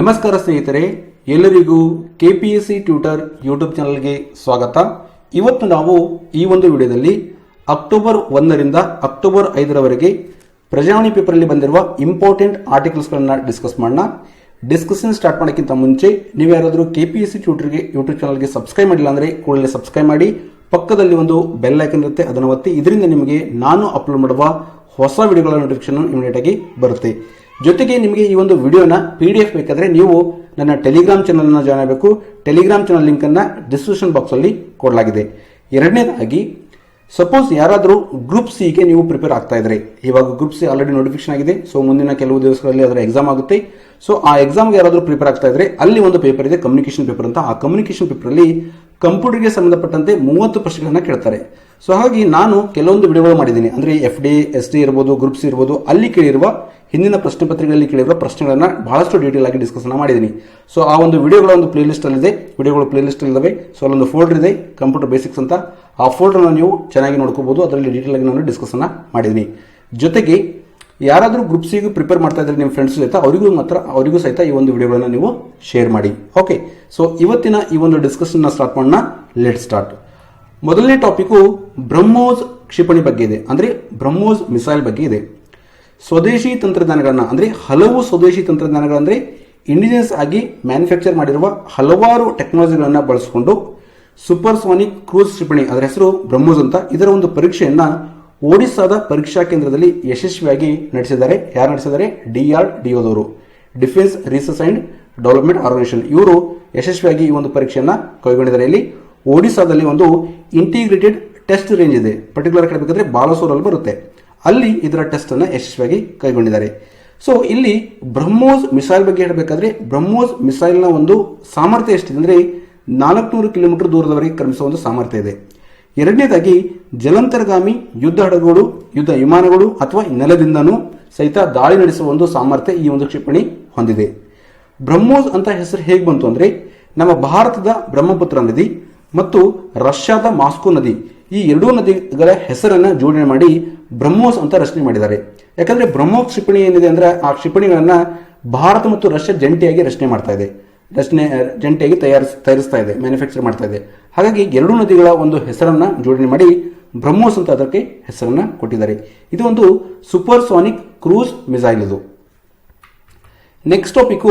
ನಮಸ್ಕಾರ ಸ್ನೇಹಿತರೆ, ಎಲ್ಲರಿಗೂ K P S C tutor YouTube ಚಾನಲ್ಗೆ ಸ್ವಾಗತ. ಇವತ್ತು ನಾವು ಈ ಒಂದು ವಿಡಿಯೋದಲ್ಲಿ ಅಕ್ಟೋಬರ್ ಒಂದರಿಂದ ಅಕ್ಟೋಬರ್ ಐದರವರೆಗೆ ಪ್ರಜಾವಾಣಿ ಪೇಪರಲ್ಲಿ ಬಂದಿರುವ ಇಂಪಾರ್ಟೆಂಟ್ ಆರ್ಟಿಕಲ್ಸ್ಗಳನ್ನು ಡಿಸ್ಕಸ್ ಮಾಡೋಣ. ಡಿಸ್ಕಷನ್ ಸ್ಟಾರ್ಟ್ ಮಾಡೋಕ್ಕಿಂತ ಮುಂಚೆ ನೀವು ಯಾರಾದರೂ ಕೆ ಪಿ ಎಸ್ ಸಿ ಟ್ಯೂಟರ್ಗೆ ಯೂಟ್ಯೂಬ್ ಚಾನಲ್ಗೆ ಸಬ್ಸ್ಕ್ರೈಬ್ ಮಾಡಿಲ್ಲ ಅಂದರೆ ಕೂಡಲೇ ಸಬ್ಸ್ಕ್ರೈಬ್ ಮಾಡಿ. ಪಕ್ಕದಲ್ಲಿ ಒಂದು ಬೆಲ್ ಐಕನ್ ಇರುತ್ತೆ, ಅದನ್ನು ಒತ್ತಿ. ಇದರಿಂದ ನಿಮಗೆ ನಾನು ಅಪ್ಲೋಡ್ ಮಾಡುವ ಹೊಸ ವಿಡಿಯೋಗಳ ನೋಟಿಫಿಕೇಶನ್ ಇಮಿಡಿಯೇಟಾಗಿ ಬರುತ್ತೆ. ಜೊತೆಗೆ ನಿಮಗೆ ಈ ಒಂದು ವಿಡಿಯೋನ ಪಿ ಡಿ ಎಫ್ ಬೇಕಾದರೆ ನೀವು ನನ್ನ ಟೆಲಿಗ್ರಾಮ್ ಚಾನಲ್ನ ಜಾಯ್ನ್ ಆಗಬೇಕು. ಟೆಲಿಗ್ರಾಮ್ ಚಾನಲ್ ಲಿಂಕನ್ನು ಡಿಸ್ಕ್ರಿಪ್ಷನ್ ಬಾಕ್ಸಲ್ಲಿ ಕೊಡಲಾಗಿದೆ. ಎರಡನೇದಾಗಿ ಸಪೋಸ್ ಯಾರಾದರೂ ಗ್ರೂಪ್ ಸಿಗೆ ನೀವು ಪ್ರಿಪೇರ್ ಆಗ್ತಾ ಇದ್ರೆ. ಇವಾಗ ಗ್ರೂಪ್ ಸಿ ಆಲ್ರೆಡಿ ನೋಟಿಫಿಕೇಶನ್ ಆಗಿದೆ. ಸೊ ಮುಂದಿನ ಕೆಲವು ದಿವಸಗಳಲ್ಲಿ ಅದರ ಎಕ್ಸಾಮ್ ಆಗುತ್ತೆ. ಸೊ ಆ ಎಕ್ಸಾಮ್ಗೆ ಯಾರಾದರೂ ಪ್ರಿಪೇರ್ ಆಗ್ತಾ ಇದ್ರೆ, ಅಲ್ಲಿ ಒಂದು ಪೇಪರ್ ಇದೆ ಕಮ್ಯುನಿಕೇಶನ್ ಪೇಪರ್ ಅಂತ. ಆ ಕಮ್ಯುನಿಕೇಶನ್ ಪೇಪರಲ್ಲಿ ಕಂಪ್ಯೂಟರ್ಗೆ ಸಂಬಂಧಪಟ್ಟಂತೆ ಮೂವತ್ತು ಪ್ರಶ್ನೆಗಳನ್ನು ಕೇಳ್ತಾರೆ. ಸೊ ಹಾಗಾಗಿ ನಾನು ಕೆಲವೊಂದು ವಿಡಿಯೋಗಳು ಮಾಡಿದ್ದೀನಿ. ಅಂದ್ರೆ ಎಫ್ ಡಿ ಎಸ್ ಡಿ ಇರ್ಬೋದು ಗ್ರೂಪ್ಸ್ ಇರ್ಬೋದು, ಅಲ್ಲಿ ಕೇಳಿರುವ ಹಿಂದಿನ ಪ್ರಶ್ನೆ ಪತ್ರಿಕೆಗಳಲ್ಲಿ ಕೇಳಿರುವ ಪ್ರಶ್ನೆಗಳನ್ನು ಬಹಳಷ್ಟು ಡೀಟೇಲ್ ಆಗಿ ಡಿಸ್ಕಸ್ ಮಾಡಿದ್ದೀನಿ. ಸೊ ಆ ಒಂದು ವಿಡಿಯೋಗಳ ಒಂದು ಪ್ಲೇ ಲಿಸ್ಟ್ ಅಲ್ಲಿದೆ. ವಿಡಿಯೋಗಳು ಪ್ಲೇ ಲಿಸ್ಟ್ ಇದ್ದಾವೆ ಸೊ ಅಲ್ಲೊಂದು ಫೋಲ್ಡರ್ ಇದೆ ಕಂಪ್ಯೂಟರ್ ಬೇಸಿಕ್ಸ್ ಅಂತ. ಆ ಫೋಲ್ಡರ್ನ ನೀವು ಚೆನ್ನಾಗಿ ನೋಡ್ಕೋಬಹುದು ಅದರಲ್ಲಿ ಡೀಟೇಲ್ ಆಗಿ ನಾನು ಡಿಸ್ಕಸ್ ಮಾಡಿದ್ದೀನಿ. ಜೊತೆಗೆ ಯಾರಾದರೂ ಗ್ರೂಪ್ ಸಿಗೂ ಪ್ರಿಪೇರ್ ಮಾಡ್ತಾ ಇದ್ರೆ ನಿಮ್ಮ ಫ್ರೆಂಡ್ಸ್ ಸಹಿತ ಅವರಿಗೂ ಮಾತ್ರ, ಅವರಿಗೂ ಸಹಿತ ಈ ಒಂದು ವಿಡಿಯೋಗಳನ್ನ ನೀವು ಶೇರ್ ಮಾಡಿ. ಓಕೆ ಸೊ ಇವತ್ತಿನ ಈ ಒಂದು ಡಿಸ್ಕಷನ್ ಸ್ಟಾರ್ಟ್ ಮಾಡೋಣ. ಲೆಟ್ ಸ್ಟಾರ್ಟ್ ಮೊದಲನೇ ಟಾಪಿಕ್ಕು ಬ್ರಹ್ಮೋಸ್ ಕ್ಷಿಪಣಿ ಬಗ್ಗೆ ಇದೆ. ಅಂದ್ರೆ ಬ್ರಹ್ಮೋಸ್ ಮಿಸೈಲ್ ಬಗ್ಗೆ ಇದೆ. ಸ್ವದೇಶಿ ತಂತ್ರಜ್ಞಾನಗಳನ್ನ, ಅಂದ್ರೆ ಹಲವು ಸ್ವದೇಶಿ ತಂತ್ರಜ್ಞಾನಗಳಂದರೆ ಇಂಡಿಜಿನಿಯಸ್ ಆಗಿ ಮ್ಯಾನುಫ್ಯಾಕ್ಚರ್ ಮಾಡಿರುವ ಹಲವಾರು ಟೆಕ್ನಾಲಜಿಗಳನ್ನ ಬಳಸಿಕೊಂಡು ಸೂಪರ್ ಸೋನಿಕ್ ಕ್ರೂಸ್ ಕ್ಷಿಪಣಿ, ಅದರ ಹೆಸರು ಬ್ರಹ್ಮೋಸ್ ಅಂತ, ಇದರ ಒಂದು ಪರೀಕ್ಷೆಯನ್ನ ಒಡಿಸ್ಸಾದ ಪರೀಕ್ಷಾ ಕೇಂದ್ರದಲ್ಲಿ ಯಶಸ್ವಿಯಾಗಿ ನಡೆಸಿದ್ದಾರೆ ಯಾರು ನಡೆಸಿದ್ದಾರೆ D R ಡಿಒದವರು defence, research and development organisation. ಇವರು ಯಶಸ್ವಿಯಾಗಿ ಈ ಒಂದು ಪರೀಕ್ಷೆಯನ್ನು ಕೈಗೊಂಡಿದ್ದಾರೆ. ಇಲ್ಲಿ ಒಡಿಸ್ಸಾದಲ್ಲಿ ಒಂದು ಇಂಟಿಗ್ರೇಟೆಡ್ ಟೆಸ್ಟ್ ರೇಂಜ್ ಇದೆ. ಪರ್ಟಿಕ್ಯುಲರ್ ಹೇಳಬೇಕಾದ್ರೆ ಬಾಲಸೂರಲ್ಲಿ ಬರುತ್ತೆ. ಅಲ್ಲಿ ಇದರ ಟೆಸ್ಟ್ ಅನ್ನು ಯಶಸ್ವಿಯಾಗಿ ಕೈಗೊಂಡಿದ್ದಾರೆ. ಸೊ, ಇಲ್ಲಿ ಬ್ರಹ್ಮೋಸ್ ಮಿಸೈಲ್ ಬಗ್ಗೆ ಹೇಳಬೇಕಾದ್ರೆ ಬ್ರಹ್ಮೋಸ್ ಮಿಸೈಲ್ನ ಒಂದು ಸಾಮರ್ಥ್ಯ ಎಷ್ಟಿದೆ ಅಂದರೆ ನಾಲ್ಕುನೂರು ಕಿಲೋಮೀಟರ್ ದೂರದವರೆಗೆ ಕ್ರಮಿಸುವ ಒಂದು ಸಾಮರ್ಥ್ಯ ಇದೆ. ಎರಡನೇದಾಗಿ ಜಲಂತರ್ಗಾಮಿ, ಯುದ್ಧ ಹಡಗುಗಳು, ಯುದ್ಧ ವಿಮಾನಗಳು ಅಥವಾ ನೆಲದಿಂದನೂ ಸಹಿತ ದಾಳಿ ನಡೆಸುವ ಒಂದು ಸಾಮರ್ಥ್ಯ ಈ ಒಂದು ಕ್ಷಿಪಣಿ ಹೊಂದಿದೆ. ಬ್ರಹ್ಮೋಸ್ ಅಂತ ಹೆಸರು ಹೇಗೆ ಬಂತು ಅಂದರೆ, ನಮ್ಮ ಭಾರತದ ಬ್ರಹ್ಮಪುತ್ರ ನದಿ ಮತ್ತು ರಷ್ಯಾದ ಮಾಸ್ಕೋ ನದಿ ಈ ಎರಡೂ ನದಿಗಳ ಹೆಸರನ್ನು ಜೋಡಣೆ ಮಾಡಿ ಬ್ರಹ್ಮೋಸ್ ಅಂತ ರಚನೆ ಮಾಡಿದ್ದಾರೆ. ಯಾಕಂದ್ರೆ ಬ್ರಹ್ಮೋಸ್ ಕ್ಷಿಪಣಿ ಏನಿದೆ ಅಂದರೆ ಆ ಕ್ಷಿಪಣಿಗಳನ್ನು ಭಾರತ ಮತ್ತು ರಷ್ಯಾ ಜಂಟಿಯಾಗಿ ರಚನೆ ಮಾಡ್ತಾ ಇದೆ. ರಚನೆ, ಜಂಟಿಯಾಗಿ ತಯಾರಿಸ್, ತಯಾರಿಸ್ತಾ ಇದೆ ಮ್ಯಾನುಫ್ಯಾಕ್ಚರ್ ಮಾಡ್ತಾ ಇದೆ. ಹಾಗಾಗಿ ಎರಡೂ ನದಿಗಳ ಒಂದು ಹೆಸರನ್ನ ಜೋಡಣೆ ಮಾಡಿ ಬ್ರಹ್ಮೋಸ್ ಅಂತ ಅದಕ್ಕೆ ಹೆಸರನ್ನ ಕೊಟ್ಟಿದ್ದಾರೆ. ಇದು ಒಂದು ಸೂಪರ್ ಸೋನಿಕ್ ಕ್ರೂಸ್ ಮಿಸೈಲ್ ಇದು ನೆಕ್ಸ್ಟ್ ಟಾಪಿಕ್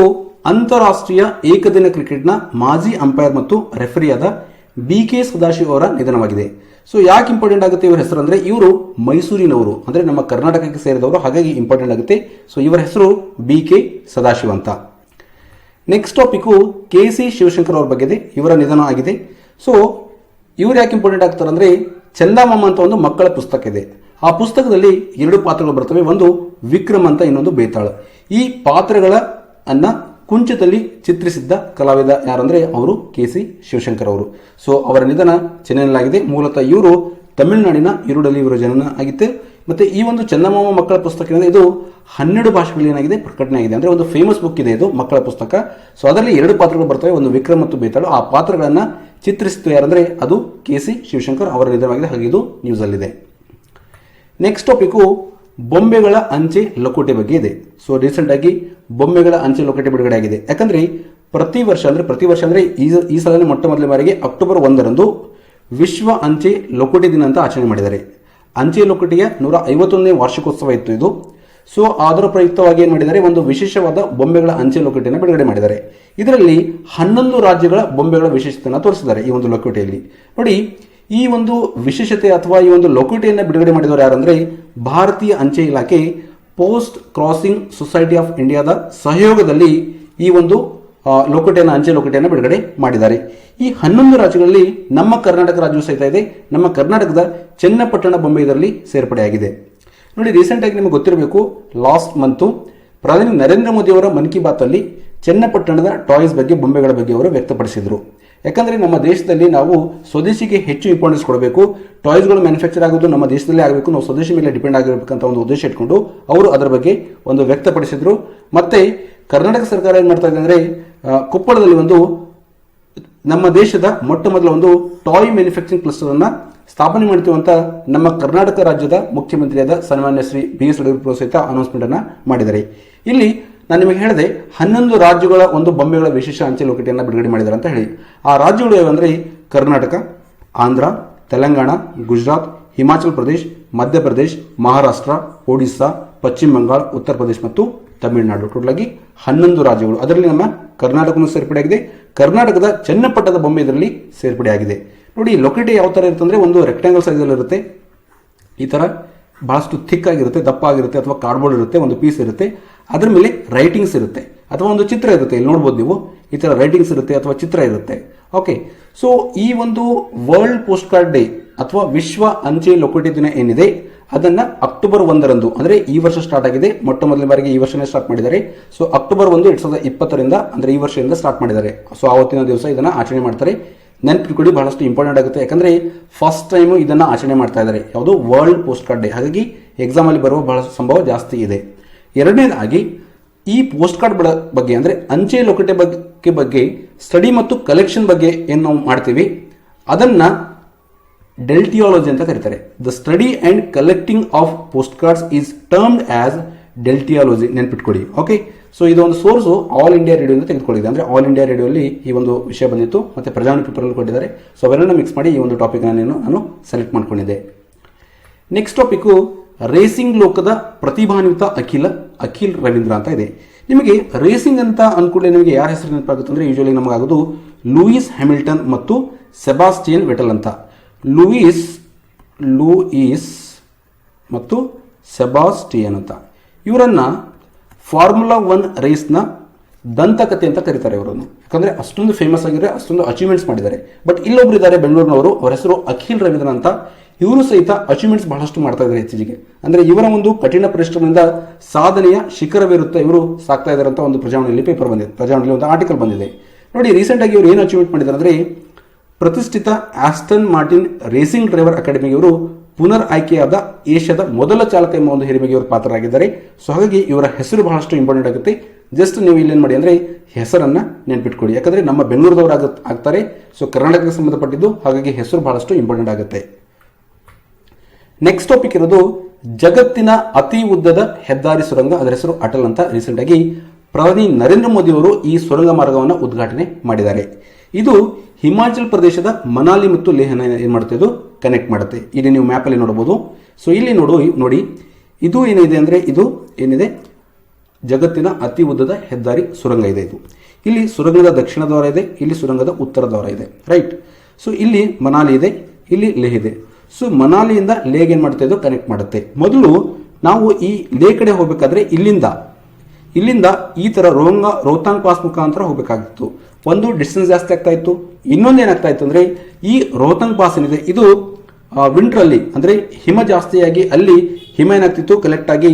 ಅಂತಾರಾಷ್ಟ್ರೀಯ ಏಕದಿನ ಕ್ರಿಕೆಟ್ನ ಮಾಜಿ ಅಂಪೈರ್ ಮತ್ತು ರೆಫರಿಯಾದ ಬಿ ಕೆ ಸದಾಶಿವ ಅವರ ನಿಧನವಾಗಿದೆ. ಸೊ ಯಾಕೆ ಇಂಪಾರ್ಟೆಂಟ್ ಆಗುತ್ತೆ ಇವರ ಹೆಸರು ಅಂದ್ರೆ ಇವರು ಮೈಸೂರಿನವರು, ಅಂದ್ರೆ ನಮ್ಮ ಕರ್ನಾಟಕಕ್ಕೆ ಸೇರಿದವರು, ಹಾಗಾಗಿ ಇಂಪಾರ್ಟೆಂಟ್ ಆಗುತ್ತೆ. ಸೊ ಇವರ ಹೆಸರು ಬಿ ಕೆ ಸದಾಶಿವ ಅಂತ. Next topic K C Shivashankar ಅವ್ರ ಬಗ್ಗೆ ಇವರ ನಿಧನ ಆಗಿದೆ. ಸೊ ಇವ್ರು ಯಾಕೆ ಇಂಪಾರ್ಟೆಂಟ್ ಆಗ್ತಾರೆ ಅಂದ್ರೆ ಚಂದಮಾಮ ಅಂತ ಒಂದು ಮಕ್ಕಳ ಪುಸ್ತಕ ಇದೆ. ಆ ಪುಸ್ತಕದಲ್ಲಿ ಎರಡು ಪಾತ್ರಗಳು ಬರ್ತವೆ. ಒಂದು ವಿಕ್ರಮ್ ಅಂತ ಇನ್ನೊಂದು ಬೇತಾಳ. ಈ ಪಾತ್ರಗಳ ಅನ್ನ ಕುಂಚದಲ್ಲಿ ಚಿತ್ರಿಸಿದ್ದ ಕಲಾವಿದ ಯಾರಂದ್ರೆ ಅವರು ಕೆ ಸಿ ಶಿವಶಂಕರ್ ಅವರು. ಸೊ ಅವರ ನಿಧನ ಚೆನ್ನೈನಲ್ಲಾಗಿದೆ. ಮೂಲತಃ ಇವರು ತಮಿಳುನಾಡಿನ ಇರುಡಲ್ಲಿ ಇವರ ಜನನ ಆಗಿತ್ತು. ಮತ್ತೆ ಈ ಒಂದು ಚಂದಮಾಮ ಮಕ್ಕಳ ಪುಸ್ತಕ ಏನಿದೆ ಇದು ಹನ್ನೆರಡು ಭಾಷೆಗಳಲ್ಲಿ ಏನಾಗಿದೆ? ಪ್ರಕಟಣೆ ಆಗಿದೆ. ಅಂದ್ರೆ ಒಂದು ಫೇಮಸ್ ಬುಕ್ ಇದೆ ಇದು, ಮಕ್ಕಳ ಪುಸ್ತಕ. ಸೊ ಅದರಲ್ಲಿ ಎರಡು ಪಾತ್ರಗಳು ಬರ್ತವೆ. ಒಂದು ವಿಕ್ರಮ್ ಮತ್ತು ಬೇತಾಳು. ಆ ಪಾತ್ರಗಳನ್ನ ಚಿತ್ರಿಸಿತು ಯಾರಂದರೆ ಅದು ಕೆ ಸಿ ಶಿವಶಂಕರ್ ಅವರ ನಿಧನವಾಗಿದೆ. ಹಾಗೆ ಇದು ನ್ಯೂಸ್ ಅಲ್ಲಿದೆ. ನೆಕ್ಸ್ಟ್ ಟಾಪಿಕ್ ಬೊಂಬೆಗಳ ಅಂಚೆ ಲಕೋಟೆ ಬಗ್ಗೆ ಇದೆ. ಸೊ ರೀಸೆಂಟ್ ಆಗಿ ಬೊಂಬೆಗಳ ಅಂಚೆ ಲಕೋಟೆ ಬಿಡುಗಡೆ ಆಗಿದೆ. ಯಾಕಂದ್ರೆ ಪ್ರತಿ ವರ್ಷ ಅಂದ್ರೆ, ಪ್ರತಿ ವರ್ಷ ಅಂದ್ರೆ ಈ ಈ ಸಲನೇ ಮೊಟ್ಟ ಮೊದಲ ಬಾರಿಗೆ ಅಕ್ಟೋಬರ್ ಒಂದರಂದು ವಿಶ್ವ ಅಂಚೆ ಲಕೋಟೆ ದಿನ ಅಂತ ಆಚರಣೆ ಮಾಡಿದ್ದಾರೆ. ಅಂಚೆ ಲೊಕಟಿಯ ನೂರ ಐವತ್ತೊಂದನೇ ವಾರ್ಷಿಕೋತ್ಸವ ಇತ್ತು ಇದು. ಸೊ ಅದರ ಪ್ರಯುಕ್ತವಾಗಿ ಏನ್ ಮಾಡಿದ್ದಾರೆ? ಒಂದು ವಿಶೇಷವಾದ ಬೊಂಬೆಗಳ ಅಂಚೆ ಲಕೋಟೆಯನ್ನು ಬಿಡುಗಡೆ ಮಾಡಿದ್ದಾರೆ. ಇದರಲ್ಲಿ ಹನ್ನೊಂದು ರಾಜ್ಯಗಳ ಬೊಂಬೆಗಳ ವಿಶೇಷತೆಯನ್ನು ತೋರಿಸಿದ್ದಾರೆ ಈ ಒಂದು ಲಕೋಟೆಯಲ್ಲಿ. ನೋಡಿ, ಈ ಒಂದು ವಿಶೇಷತೆ ಅಥವಾ ಈ ಒಂದು ಲೊಕಟಿಯನ್ನು ಬಿಡುಗಡೆ ಮಾಡಿದವರು ಯಾರಂದ್ರೆ, ಭಾರತೀಯ ಅಂಚೆ ಇಲಾಖೆ ಪೋಸ್ಟ್ ಕ್ರಾಸಿಂಗ್ ಸೊಸೈಟಿ ಆಫ್ ಇಂಡಿಯಾದ ಸಹಯೋಗದಲ್ಲಿ ಈ ಒಂದು ಲೋಕೋಟೆಯನ್ನು, ಅಂಚೆ ಲೋಕೋಟೆಯನ್ನು ಬಿಡುಗಡೆ ಮಾಡಿದ್ದಾರೆ. ಈ ಹನ್ನೊಂದು ರಾಜ್ಯಗಳಲ್ಲಿ ನಮ್ಮ ಕರ್ನಾಟಕ ರಾಜ್ಯವು ಸಹಿತ ಇದೆ. ನಮ್ಮ ಕರ್ನಾಟಕದ ಚನ್ನಪಟ್ಟಣ ಬೊಂಬೆ ಇದರಲ್ಲಿ ಸೇರ್ಪಡೆಯಾಗಿದೆ. ನೋಡಿ ರೀಸೆಂಟ್ ಆಗಿ ನಿಮಗೆ ಗೊತ್ತಿರಬೇಕು ಲಾಸ್ಟ್ ಮಂತು ಪ್ರಧಾನಿ ನರೇಂದ್ರ ಮೋದಿ ಅವರ ಮನ್ ಕಿ ಬಾತ್ ಅಲ್ಲಿ ಚನ್ನಪಟ್ಟಣದ ಟಾಯ್ಸ್ ಬಗ್ಗೆ, ಬೊಂಬೆಗಳ ಬಗ್ಗೆ ಅವರು ವ್ಯಕ್ತಪಡಿಸಿದರು. ಯಾಕಂದ್ರೆ ನಮ್ಮ ದೇಶದಲ್ಲಿ ನಾವು ಸ್ವದೇಶಿಗೆ ಹೆಚ್ಚು ಇಂಪಾರ್ಟೆನ್ಸ್ ಕೊಡಬೇಕು. ಟಾಯ್ಸ್ಗಳು ಮ್ಯಾನುಫ್ಯಾಕ್ಚರ್ ಆಗೋದು ನಮ್ಮ ದೇಶದಲ್ಲೇ ಆಗಬೇಕು. ನಾವು ಸ್ವದೇಶಿ ಮೇಲೆ ಡಿಪೆಂಡ್ ಆಗಿರಬೇಕಂತ ಒಂದು ಉದ್ದೇಶ ಇಟ್ಕೊಂಡು ಅವರು ಅದರ ಬಗ್ಗೆ ಒಂದು ವ್ಯಕ್ತಪಡಿಸಿದ್ರು. ಮತ್ತೆ ಕರ್ನಾಟಕ ಸರ್ಕಾರ ಏನ್ ಮಾಡ್ತಾ ಇದೆ ಅಂದ್ರೆ ಕೊಪ್ಪಳದಲ್ಲಿ ಒಂದು ನಮ್ಮ ದೇಶದ ಮೊಟ್ಟ ಮೊದಲ ಒಂದು ಟಾಯ್ ಮ್ಯಾನುಫ್ಯಾಕ್ಚರಿಂಗ್ ಕ್ಲಸ್ಟರ್ ಅನ್ನ ಸ್ಥಾಪನೆ ಮಾಡ್ತೀವಿ ಅಂತ ನಮ್ಮ ಕರ್ನಾಟಕ ರಾಜ್ಯದ ಮುಖ್ಯಮಂತ್ರಿಯಾದ ಸನ್ಮಾನ್ಯ ಶ್ರೀ ಬಿ ಎಸ್ ಯಡಿಯೂರಪ್ಪ ಸಹಿತ ಅನೌನ್ಸ್ಮೆಂಟ್ ಅನ್ನ ಮಾಡಿದ್ದಾರೆ. ಇಲ್ಲಿ ನಾನು ನಿಮಗೆ ಹೇಳಿದೆ, ಹನ್ನೊಂದು ರಾಜ್ಯಗಳ ಒಂದು ಬೊಂಬೆಗಳ ವಿಶೇಷ ಅಂಚೆ ಲೋಕಟಿಯನ್ನು ಬಿಡುಗಡೆ ಮಾಡಿದ್ದಾರೆ ಅಂತ ಹೇಳಿ. ಆ ರಾಜ್ಯಗಳು ಯಾವಂದ್ರೆ ಕರ್ನಾಟಕ, ಆಂಧ್ರ, ತೆಲಂಗಾಣ, ಗುಜರಾತ್, ಹಿಮಾಚಲ್ ಪ್ರದೇಶ್, ಮಧ್ಯಪ್ರದೇಶ್, ಮಹಾರಾಷ್ಟ್ರ, ಒಡಿಸ್ಸಾ, ಪಶ್ಚಿಮ ಬಂಗಾಳ, ಉತ್ತರ ಪ್ರದೇಶ್ ಮತ್ತು ತಮಿಳುನಾಡು. ಟೋಟಲ್ ಆಗಿ ಹನ್ನೊಂದು ರಾಜ್ಯಗಳು. ಅದರಲ್ಲಿ ನಮ್ಮ ಕರ್ನಾಟಕವೂ ಸೇರ್ಪಡೆಯಾಗಿದೆ. ಕರ್ನಾಟಕದ ಚನ್ನಪಟ್ಟದ ಬೊಂಬೆ ಇದರಲ್ಲಿ ಸೇರ್ಪಡೆಯಾಗಿದೆ. ನೋಡಿ, ಲೊಕೇಟಿ ಯಾವ ಥರ ಇರುತ್ತೆ ಅಂದರೆ ಒಂದು ರೆಕ್ಟಾಂಗಲ್ ಸೈಜಲ್ಲಿ ಇರುತ್ತೆ. ಈ ಥರ ಭಾಳಷ್ಟು ಥಿಕ್ ಆಗಿರುತ್ತೆ, ದಪ್ಪ ಆಗಿರುತ್ತೆ, ಅಥವಾ ಕಾರ್ಡ್ಬೋರ್ಡ್ ಇರುತ್ತೆ, ಒಂದು ಪೀಸ್ ಇರುತ್ತೆ. ಅದ್ರ ಮೇಲೆ ರೈಟಿಂಗ್ಸ್ ಇರುತ್ತೆ. ಅಥವಾ ಒಂದು ಚಿತ್ರ ಇರುತ್ತೆ. ಇಲ್ಲಿ ನೋಡ್ಬೋದು ನೀವು. ಈ ಥರ ರೈಟಿಂಗ್ಸ್ ಇರುತ್ತೆ ಅಥವಾ ಚಿತ್ರ ಇರುತ್ತೆ. ಓಕೆ ಸೊ ಈ ಒಂದು ವರ್ಲ್ಡ್ ಪೋಸ್ಟ್ ಕಾರ್ಡ್ ಡೇ ಅಥವಾ ವಿಶ್ವ ಅಂಚೆ ಲೊಕೇಟಿ ದಿನ ಏನಿದೆ? ಅದನ್ನ ಅಕ್ಟೋಬರ್ ಒಂದರಂದು, ಅಂದ್ರೆ ಈ ವರ್ಷ ಸ್ಟಾರ್ಟ್ ಆಗಿದೆ. ಮೊಟ್ಟ ಮೊದಲ ಬಾರಿಗೆ ಈ ವರ್ಷನೇ ಸ್ಟಾರ್ಟ್ ಮಾಡಿದ್ದಾರೆ. ಸೊ ಅಕ್ಟೋಬರ್ ಒಂದು ಎರಡ್ ಸಾವಿರದ ಇಪ್ಪತ್ತರಿಂದ, ಅಂದ್ರೆ ಈ ವರ್ಷದಿಂದ ಸ್ಟಾರ್ಟ್ ಮಾಡಿದ್ದಾರೆ. ಸೊ ಆವತ್ತಿನ ದಿವಸ ಇದನ್ನ ಆಚರಣೆ ಮಾಡ್ತಾರೆ. ನೆನಪಿಟ್ಕೊಳ್ಳಿ, ಬಹಳಷ್ಟು ಇಂಪಾರ್ಟೆಂಟ್ ಆಗುತ್ತೆ. ಯಾಕಂದ್ರೆ ಫಸ್ಟ್ ಟೈಮ್ ಇದನ್ನ ಆಚರಣೆ ಮಾಡ್ತಾ ಇದ್ದಾರೆ. ಯಾವುದು ವರ್ಲ್ಡ್ ಪೋಸ್ಟ್ ಕಾರ್ಡ್ ಡೇ ಹಾಗಾಗಿ ಎಕ್ಸಾಮ್ ಅಲ್ಲಿ ಬರುವ ಬಹಳಷ್ಟು ಸಂಭವ ಜಾಸ್ತಿ ಇದೆ. ಎರಡನೇದಾಗಿ, ಈ ಪೋಸ್ಟ್ ಕಾರ್ಡ್ ಬಗ್ಗೆ, ಅಂದ್ರೆ ಅಂಚೆ ಲೋಕಟೆ ಬಗ್ಗೆ ಬಗ್ಗೆ ಸ್ಟಡಿ ಮತ್ತು ಕಲೆಕ್ಷನ್ ಬಗ್ಗೆ ಏನು ನಾವು ಮಾಡ್ತೀವಿ, ಅದನ್ನ ಡೆಲ್ಟಿಯಾಲಜಿ ಅಂತ ಕರೀತಾರೆ. The study and collecting of post cards is termed as deltiology. ನೆನ್ಪಿಟ್ಕೊಳ್ಳಿ. ಓಕೆ ಸೊ ಇದೊಂದು ಸೋರ್ಸು ಆಲ್ ಇಂಡಿಯಾ ರೇಡಿಯೋ ತೆಗೆದುಕೊಂಡಿದೆ. ಅಂದ್ರೆ ಆಲ್ ಇಂಡಿಯಾ ರೇಡಿಯೋಲಿ ಈ ಒಂದು ವಿಷಯ ಬಂದಿತ್ತು. ಮತ್ತೆ ಪ್ರಜಾವಾಣಿ ಪೇಪರಲ್ಲಿ ಕೊಟ್ಟಿದ್ದಾರೆ. ಸೊ ಅವೆಲ್ಲ ಮಿಕ್ಸ್ ಮಾಡಿ ಈ ಒಂದು ಟಾಪಿಕ್ ನಾನು ಸೆಲೆಕ್ಟ್ ಮಾಡ್ಕೊಂಡಿದ್ದೆ. ನೆಕ್ಸ್ಟ್ ಟಾಪಿಕ್ ರೇಸಿಂಗ್ ಲೋಕದ ಪ್ರತಿಭಾನ್ವಿತ ಅಖಿಲ, ಅಖಿಲ್ ರವೀಂದ್ರ ಅಂತ ಇದೆ. ನಿಮಗೆ ರೇಸಿಂಗ್ ಅಂತ ಅನ್ಕೊಂಡ್ರೆ ನಿಮಗೆ ಯಾರ ಹೆಸರು ನೆನಪಾಗುತ್ತೆ ಅಂದ್ರೆ ಯೂಶಲಿ ನಮಗಾಗೋದು ಲೂಯಿಸ್ ಹ್ಯಾಮಿಲ್ಟನ್ ಮತ್ತು ಸೆಬಾಸ್ಟಿಯನ್ ವೆಟಲ್ ಅಂತ. ಲೂಯಿಸ್ ಲೂಯಿಸ್ ಮತ್ತು ಸೆಬಾಸ್ಟಿಯನ್ ಅಂತ. ಇವರನ್ನ ಫಾರ್ಮುಲಾ ಒನ್ ರೇಸ್ನ ದಂತಕತೆ ಅಂತ ಕರೀತಾರೆ ಇವರನ್ನು. ಯಾಕಂದ್ರೆ ಅಷ್ಟೊಂದು ಫೇಮಸ್ ಆಗಿದ್ದಾರೆ ಅಷ್ಟೊಂದು ಅಚೀವ್ಮೆಂಟ್ಸ್ ಮಾಡಿದ್ದಾರೆ. ಬಟ್ ಇಲ್ಲೊಬ್ರು ಇದ್ದಾರೆ ಬೆಂಗಳೂರಿನವರು, ಅವರ ಹೆಸರು ಅಖಿಲ್ ರವೀಂದ್ರ ಅಂತ. ಇವರು ಸಹಿತ ಅಚೀವ್ಮೆಂಟ್ಸ್ ಬಹಳಷ್ಟು ಮಾಡ್ತಾ ಇದ್ದಾರೆ ಇತ್ತೀಚೆಗೆ. ಅಂದ್ರೆ ಇವರ ಒಂದು ಕಠಿಣ ಪರಿಶ್ರಮದಿಂದ ಸಾಧನೆಯ ಶಿಖರವಿರುತ್ತೆ ಇವರು ಸಾಕ್ತಾ ಇದ್ದಾರೆ ಅಂತ ಒಂದು ಪ್ರಜಾವಣೆಯಲ್ಲಿ ಪೇಪರ್ ಬಂದಿದೆ. ಪ್ರಜಾವಣೆಯಲ್ಲಿ ಒಂದು ಆರ್ಟಿಕಲ್ ಬಂದಿದೆ. ನೋಡಿ ರೀಸೆಂಟ್ ಆಗಿ ಇವರು ಏನು ಅಚೀವ್ಮೆಂಟ್ ಮಾಡಿದ್ದಾರೆ ಅಂದ್ರೆ ಪ್ರತಿಷ್ಠಿತ ಆಸ್ಟನ್ ಮಾರ್ಟಿನ್ ರೇಸಿಂಗ್ ಡ್ರೈವರ್ ಅಕಾಡೆಮಿಯವರು ಪುನರ್ ಆಯ್ಕೆಯಾದ ಏಷ್ಯಾದ ಮೊದಲ ಚಾಲಕ ಎಂಬ ಒಂದು ಹಿರಿಮೆಗೆ ಇವರು ಪಾತ್ರರಾಗಿದ್ದಾರೆ. ಸೊ ಹಾಗಾಗಿ ಇವರ ಹೆಸರು ಬಹಳಷ್ಟು ಇಂಪಾರ್ಟೆಂಟ್ ಆಗುತ್ತೆ. ಜಸ್ಟ್ ನೀವು ಇಲ್ಲೇನು ಮಾಡಿ ಅಂದರೆ ಹೆಸರನ್ನ ನೆನ್ಪಿಟ್ಕೊಳ್ಳಿ. ಯಾಕಂದ್ರೆ ನಮ್ಮ ಬೆಂಗಳೂರದವರು ಆಗ ಆಗ್ತಾರೆ. ಸೊ ಕರ್ನಾಟಕಕ್ಕೆ ಸಂಬಂಧಪಟ್ಟಿದ್ದು ಹಾಗಾಗಿ ಹೆಸರು ಬಹಳಷ್ಟು ಇಂಪಾರ್ಟೆಂಟ್ ಆಗುತ್ತೆ. ನೆಕ್ಸ್ಟ್ ಟಾಪಿಕ್ ಇರೋದು ಜಗತ್ತಿನ ಅತಿ ಉದ್ದದ ಹೆದ್ದಾರಿ ಸುರಂಗ, ಅದರ ಹೆಸರು ಅಟಲ್ ಅಂತ ರೀಸೆಂಟ್ ಆಗಿ ಪ್ರಧಾನಿ ನರೇಂದ್ರ ಮೋದಿ ಅವರು ಈ ಸುರಂಗ ಮಾರ್ಗವನ್ನು ಉದ್ಘಾಟನೆ ಮಾಡಿದ್ದಾರೆ. ಇದು ಹಿಮಾಚಲ್ ಪ್ರದೇಶದ ಮನಾಲಿ ಮತ್ತು ಲೇಹನ ಏನು ಮಾಡುತ್ತೆ ಇದು? ಕನೆಕ್ಟ್ ಮಾಡುತ್ತೆ. ಇಲ್ಲಿ ನೀವು ಮ್ಯಾಪಲ್ಲಿ ನೋಡಬಹುದು. ಸೊ ಇಲ್ಲಿ ನೋಡು, ನೋಡಿ. ಇದು ಏನಿದೆ ಅಂದ್ರೆ, ಇದು ಏನಿದೆ? ಜಗತ್ತಿನ ಅತಿ ಉದ್ದದ ಹೆದ್ದಾರಿ ಸುರಂಗ ಇದೆ ಇದು. ಇಲ್ಲಿ ಸುರಂಗದ ದಕ್ಷಿಣ ದ್ವಾರ ಇದೆ, ಇಲ್ಲಿ ಸುರಂಗದ ಉತ್ತರ ದ್ವಾರ ಇದೆ. ರೈಟ್ ಸೊ ಇಲ್ಲಿ ಮನಾಲಿ ಇದೆ, ಇಲ್ಲಿ ಲೇಹ್ ಇದೆ. ಸೊ ಮನಾಲಿಯಿಂದ ಲೇಗ್ ಏನು ಮಾಡುತ್ತೆ ಇದು? ಕನೆಕ್ಟ್ ಮಾಡುತ್ತೆ. ಮೊದಲು ನಾವು ಈ ಲೇ ಕಡೆ ಹೋಗ್ಬೇಕಾದ್ರೆ ಇಲ್ಲಿಂದ ಇಲ್ಲಿಂದ ಈ ತರ ರೋಂಗ ರೋಹತಾಂಗ್ ಪಾಸ್ ಮುಖಾಂತರ ಹೋಗಬೇಕಾಗಿತ್ತು. ಒಂದು ಡಿಸ್ಟೆನ್ಸ್ ಜಾಸ್ತಿ ಆಗ್ತಾ ಇತ್ತು. ಇನ್ನೊಂದು ಏನಾಗ್ತಾ ಇತ್ತು ಅಂದ್ರೆ, ಈ ರೋಹತಾಂಗ್ ಪಾಸ್ ಏನಿದೆ, ಇದು ವಿಂಟರ್ ಅಲ್ಲಿ ಅಂದ್ರೆ ಹಿಮ ಜಾಸ್ತಿಯಾಗಿ ಅಲ್ಲಿ ಹಿಮ ಏನಾಗ್ತಿತ್ತು ಕಲೆಕ್ಟ್ ಆಗಿ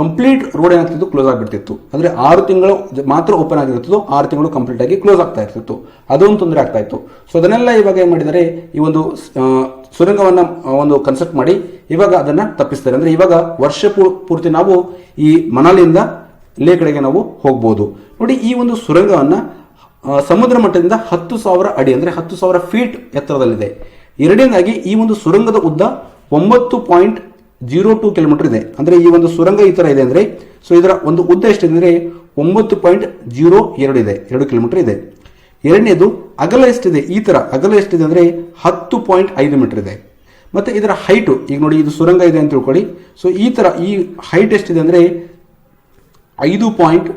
ಕಂಪ್ಲೀಟ್ ರೋಡ್ ಏನಾಗ್ತಿತ್ತು ಕ್ಲೋಸ್ ಆಗಿಬಿಡ್ತಿತ್ತು. ಅಂದ್ರೆ ಆರು ತಿಂಗಳು ಮಾತ್ರ ಓಪನ್ ಆಗಿರ್ತಿತ್ತು ಆರು ತಿಂಗಳು ಕಂಪ್ಲೀಟ್ ಆಗಿ ಕ್ಲೋಸ್ ಆಗ್ತಾ ಇರ್ತಿತ್ತು. ಅದೊಂದು ತೊಂದರೆ ಆಗ್ತಾ ಇತ್ತು. ಸೊ ಅದನ್ನೆಲ್ಲ ಇವಾಗ ಏನು ಮಾಡಿದ್ದಾರೆ, ಈ ಒಂದು ಸುರಂಗವನ್ನು ಒಂದು ಕನ್ಸೆಪ್ಟ್ ಮಾಡಿ, ಇವಾಗ ಅದನ್ನ ತಪ್ಪಿಸ್ತಾರೆ. ಅಂದ್ರೆ ಇವಾಗ ವರ್ಷ ಪೂರ್ತಿ ನಾವು ಈ ಮನಾಲಿಯಿಂದ ಕಡೆಗೆ ನಾವು ಹೋಗ್ಬೋದು. ನೋಡಿ, ಈ ಒಂದು ಸುರಂಗವನ್ನು ಸಮುದ್ರ ಮಟ್ಟದಿಂದ ಹತ್ತು ಸಾವಿರ ಅಡಿ, ಅಂದರೆ ಹತ್ತು ಸಾವಿರ ಫೀಟ್ ಎತ್ತರದಲ್ಲಿದೆ. ಎರಡನೇದಾಗಿ, ಈ ಒಂದು ಸುರಂಗದ ಉದ್ದ ಒಂಬತ್ತು ಪಾಯಿಂಟ್ ಜೀರೋ ಟೂ ಕಿಲೋಮೀಟರ್ ಇದೆ. ಅಂದರೆ ಈ ಒಂದು ಸುರಂಗ ಈ ಥರ ಇದೆ ಅಂದರೆ, ಸೊ ಇದರ ಒಂದು ಉದ್ದ ಎಷ್ಟಿದೆ ಅಂದರೆ ಒಂಬತ್ತು ಪಾಯಿಂಟ್ ಜೀರೋ ಎರಡು ಇದೆ, ಎರಡು ಕಿಲೋಮೀಟರ್ ಇದೆ. ಎರಡನೇದು, ಅಗಲ ಎಷ್ಟಿದೆ? ಈ ಥರ ಅಗಲ ಎಷ್ಟಿದೆ ಅಂದರೆ ಹತ್ತು ಪಾಯಿಂಟ್ ಐದು ಮೀಟರ್ ಇದೆ. ಮತ್ತು ಇದರ ಹೈಟು ಈಗ ನೋಡಿ, ಇದು ಸುರಂಗ ಇದೆ ಅಂತ ತಿಳ್ಕೊಳ್ಳಿ. ಸೊ ಈ ಥರ ಈ ಹೈಟ್ ಎಷ್ಟಿದೆ ಅಂದ್ರೆ ಐದು ಪಾಯಿಂಟ್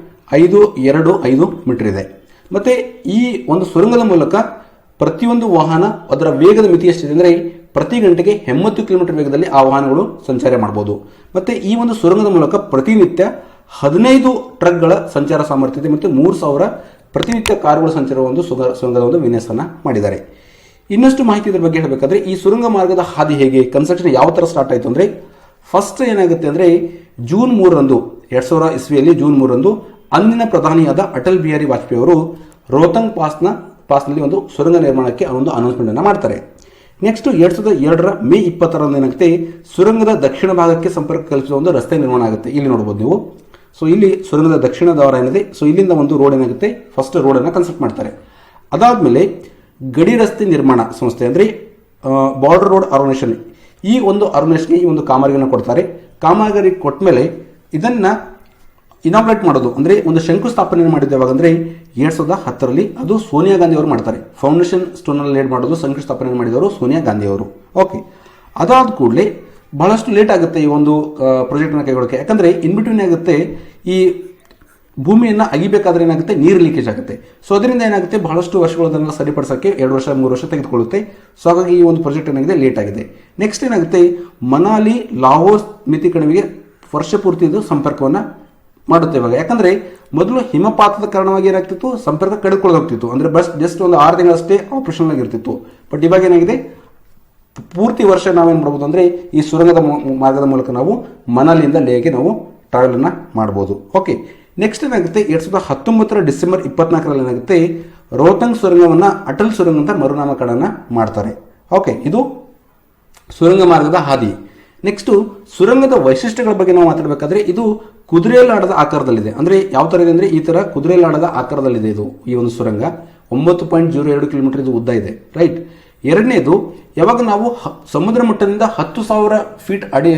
ಐದು ಎರಡು ಐದು ಮೀಟರ್ ಇದೆ. ಮತ್ತೆ ಈ ಒಂದು ಸುರಂಗದ ಮೂಲಕ ಪ್ರತಿಯೊಂದು ವಾಹನ ಅದರ ವೇಗದ ಮಿತಿ ಎಷ್ಟಿದೆ ಅಂದರೆ ಪ್ರತಿ ಗಂಟೆಗೆ ಎಂಬತ್ತು ಕಿಲೋಮೀಟರ್ ವೇಗದಲ್ಲಿ ಆ ವಾಹನಗಳು ಸಂಚಾರ ಮಾಡಬಹುದು. ಮತ್ತೆ ಈ ಒಂದು ಸುರಂಗದ ಮೂಲಕ ಪ್ರತಿನಿತ್ಯ ಹದಿನೈದು ಟ್ರಕ್ಗಳ ಸಂಚಾರ ಸಾಮರ್ಥ್ಯ ಇದೆ ಮತ್ತು ಮೂರು ಸಾವಿರ ಪ್ರತಿನಿತ್ಯ ಕಾರುಗಳ ಸಂಚಾರ ಒಂದು ಸುರಂಗದ ಒಂದು ವಿನ್ಯಾಸನ ಮಾಡಿದ್ದಾರೆ. ಇನ್ನಷ್ಟು ಮಾಹಿತಿ ಇದರ ಬಗ್ಗೆ ಹೇಳಬೇಕಾದ್ರೆ ಈ ಸುರಂಗ ಮಾರ್ಗದ ಹಾದಿ ಹೇಗೆ? ಕನ್ಸ್ಟ್ರಕ್ಷನ್ ಯಾವ ತರ ಸ್ಟಾರ್ಟ್ ಆಯಿತು ಅಂದ್ರೆ ಫಸ್ಟ್ ಏನಾಗುತ್ತೆ ಅಂದ್ರೆ ಜೂನ್ ಮೂರರಂದು ಎರಡ್ ಸಾವಿರ ಇಸ್ವಿಯಲ್ಲಿ ಜೂನ್ ಮೂರರಂದು ಅಂದಿನ ಪ್ರಧಾನಿಯಾದ ಅಟಲ್ ಬಿಹಾರಿ ವಾಜಪೇಯಿ ಅವರು ರೋಹತಂಗ್ ಪಾಸ್ನ, ಪಾಸ್ನಲ್ಲಿ ಒಂದು ಸುರಂಗ ನಿರ್ಮಾಣಕ್ಕೆ ಒಂದು ಅನೌನ್ಸ್ಮೆಂಟ್ ಅನ್ನು ಮಾಡ್ತಾರೆ. ನೆಕ್ಸ್ಟ್ ಎರಡ್ ಸಾವಿರದ ಎರಡರ ಮೇ ಇಪ್ಪತ್ತರಂದು ಏನಾಗುತ್ತೆ? ಸುರಂಗದ ದಕ್ಷಿಣ ಭಾಗಕ್ಕೆ ಸಂಪರ್ಕ ಕಲ್ಪಿಸುವ ಒಂದು ರಸ್ತೆ ನಿರ್ಮಾಣ ಆಗುತ್ತೆ. ಇಲ್ಲಿ ನೋಡಬಹುದು ನೀವು. ಸೊ ಇಲ್ಲಿ ಸುರಂಗದ ದಕ್ಷಿಣ ದ್ವಾರ ಏನಿದೆ? ಸೊ ಇಲ್ಲಿಂದ ಒಂದು ರೋಡ್ ಏನಾಗುತ್ತೆ? ಫಸ್ಟ್ ರೋಡ್ ಅನ್ನು ಕನ್ಸ್ಟ್ರಕ್ಟ್ ಮಾಡ್ತಾರೆ. ಅದಾದ್ಮೇಲೆ ಗಡಿ ರಸ್ತೆ ನಿರ್ಮಾಣ ಸಂಸ್ಥೆ ಅಂದ್ರೆ ಬಾರ್ಡರ್ ರೋಡ್ ಆರ್ಗನೈಸೇಷನ್ ಈ ಒಂದು ಆರ್ಗನೈಸೇಷನ್ಗೆ ಈ ಒಂದು ಕಾಮಗಾರಿಯನ್ನು ಕೊಡ್ತಾರೆ. ಕಾಮಗಾರಿ ಕೊಟ್ಟ ಮೇಲೆ ಇದನ್ನ ಇನಾಗ್ರೇಟ್ ಮಾಡೋದು, ಅಂದ್ರೆ ಒಂದು ಶಂಕುಸ್ಥಾಪನೆ ಮಾಡಿದ್ದು ಅಂದ್ರೆ ಎರಡ್ ಸಾವಿರದ ಹತ್ತರಲ್ಲಿ ಅದು ಸೋನಿಯಾ ಗಾಂಧಿ ಅವರು ಮಾಡ್ತಾರೆ. ಫೌಂಡೇಶನ್ ಸ್ಟೋನ್ ಅಲ್ಲಿ ಲೇಟ್ ಮಾಡೋದು, ಶಂಕುಸ್ಥಾಪನೆ ಮಾಡಿದವರು ಸೋನಿಯಾ ಗಾಂಧಿ ಅವರು. ಓಕೆ ಅದಾದ ಕೂಡಲೇ ಬಹಳಷ್ಟು ಲೇಟ್ ಆಗುತ್ತೆ ಈ ಒಂದು ಪ್ರಾಜೆಕ್ಟ್ನ ಕೈಗೊಳ್ಳಕ್ಕೆ ಯಾಕಂದ್ರೆ ಇನ್ ಬಿಟ್ವೀನ್ ಆಗುತ್ತೆ ಈ ಭೂಮಿಯನ್ನು ಅಗಿಬೇಕಾದ್ರೆ ಏನಾಗುತ್ತೆ? ನೀರು ಲೀಕೇಜ್ ಆಗುತ್ತೆ. ಸೊ ಅದರಿಂದ ಏನಾಗುತ್ತೆ? ಬಹಳಷ್ಟು ಅದನ್ನು ಸರಿಪಡಿಸೋಕ್ಕೆ ಎರಡು ವರ್ಷ, ಮೂರು ವರ್ಷ ತೆಗೆದುಕೊಳ್ಳುತ್ತೆ. ಸೊ ಹಾಗಾಗಿ ಈ ಒಂದು ಪ್ರಾಜೆಕ್ಟ್ ಏನಾಗಿದೆ? ಲೇಟ್ ಆಗಿದೆ. ನೆಕ್ಸ್ಟ್ ಏನಾಗುತ್ತೆ? ಮನಾಲಿ ಲಾಹೋಸ್ ಮಿತಿ ಕಣಿವೆಗೆ ವರ್ಷ ಪೂರ್ತಿ ಇದು ಸಂಪರ್ಕವನ್ನು ಮಾಡುತ್ತೆ ಇವಾಗ. ಯಾಕಂದ್ರೆ ಮೊದಲು ಹಿಮಪಾತದ ಕಾರಣವಾಗಿ ಏನಾಗ್ತಿತ್ತು? ಸಂಪರ್ಕ ಕಡಿದುಕೊಳ್ಳೋಗ್ತಿತ್ತು ಅಂದ್ರೆ ಬಸ್ ಜಸ್ಟ್ ಒಂದು ಆರು ತಿಂಗಳಷ್ಟೇ ಆಪರೇಷನ್ ಆಗಿರ್ತಿತ್ತು ಬಟ್ ಇವಾಗ ಏನಾಗಿದೆ? ಪೂರ್ತಿ ವರ್ಷ ನಾವೇನು ಮಾಡ್ಬೋದು ಅಂದರೆ ಈ ಸುರಂಗದ ಮಾರ್ಗದ ಮೂಲಕ ನಾವು ಮನಾಲಿಯಿಂದ ಲೇಗೆ ನಾವು ಟ್ರಾವೆಲ್ ಅನ್ನ ಮಾಡ್ಬೋದು. ಓಕೆ ನೆಕ್ಸ್ಟ್ ಏನಾಗುತ್ತೆ? ಎರಡ್ ಸಾವಿರದ ಹತ್ತೊಂಬತ್ತರ ಡಿಸೆಂಬರ್ ಇಪ್ಪತ್ನಾಲ್ಕರಲ್ಲಿ ಏನಾಗುತ್ತೆ? ರೋಹತಂಗ್ ಸುರಂಗವನ್ನ ಅಟಲ್ ಸುರಂಗ ಅಂತ ಮರುನಾಮಕರಣ ಮಾಡ್ತಾರೆ. ಓಕೆ ಇದು ಸುರಂಗ ಮಾರ್ಗದ ಹಾದಿ. ನೆಕ್ಸ್ಟ್ ಸುರಂಗದ ವೈಶಿಷ್ಟ್ಯಗಳ ಬಗ್ಗೆ ನಾವು ಮಾತಾಡಬೇಕಾದ್ರೆ ಇದು ಕುದುರೆಲಾಡದ ಆಕಾರದಲ್ಲಿದೆ. ಅಂದ್ರೆ ಯಾವ ತರ ಇದೆ ಅಂದ್ರೆ ಈ ತರ ಕುದುರೆಲಾಡದ ಆಕಾರದಲ್ಲಿದೆ ಇದು ಈ ಒಂದು ಸುರಂಗ. ಒಂಬತ್ತು ಪಾಯಿಂಟ್ ಜೀರೋ ಎರಡು ಕಿಲೋಮೀಟರ್ ಇದು ಉದ್ದ ಇದೆ ರೈಟ್ ಎರಡನೇದು, ಯಾವಾಗ ನಾವು ಸಮುದ್ರ ಮಟ್ಟದಿಂದ ಹತ್ತು ಸಾವಿರ ಫೀಟ್ ಅಡಿ,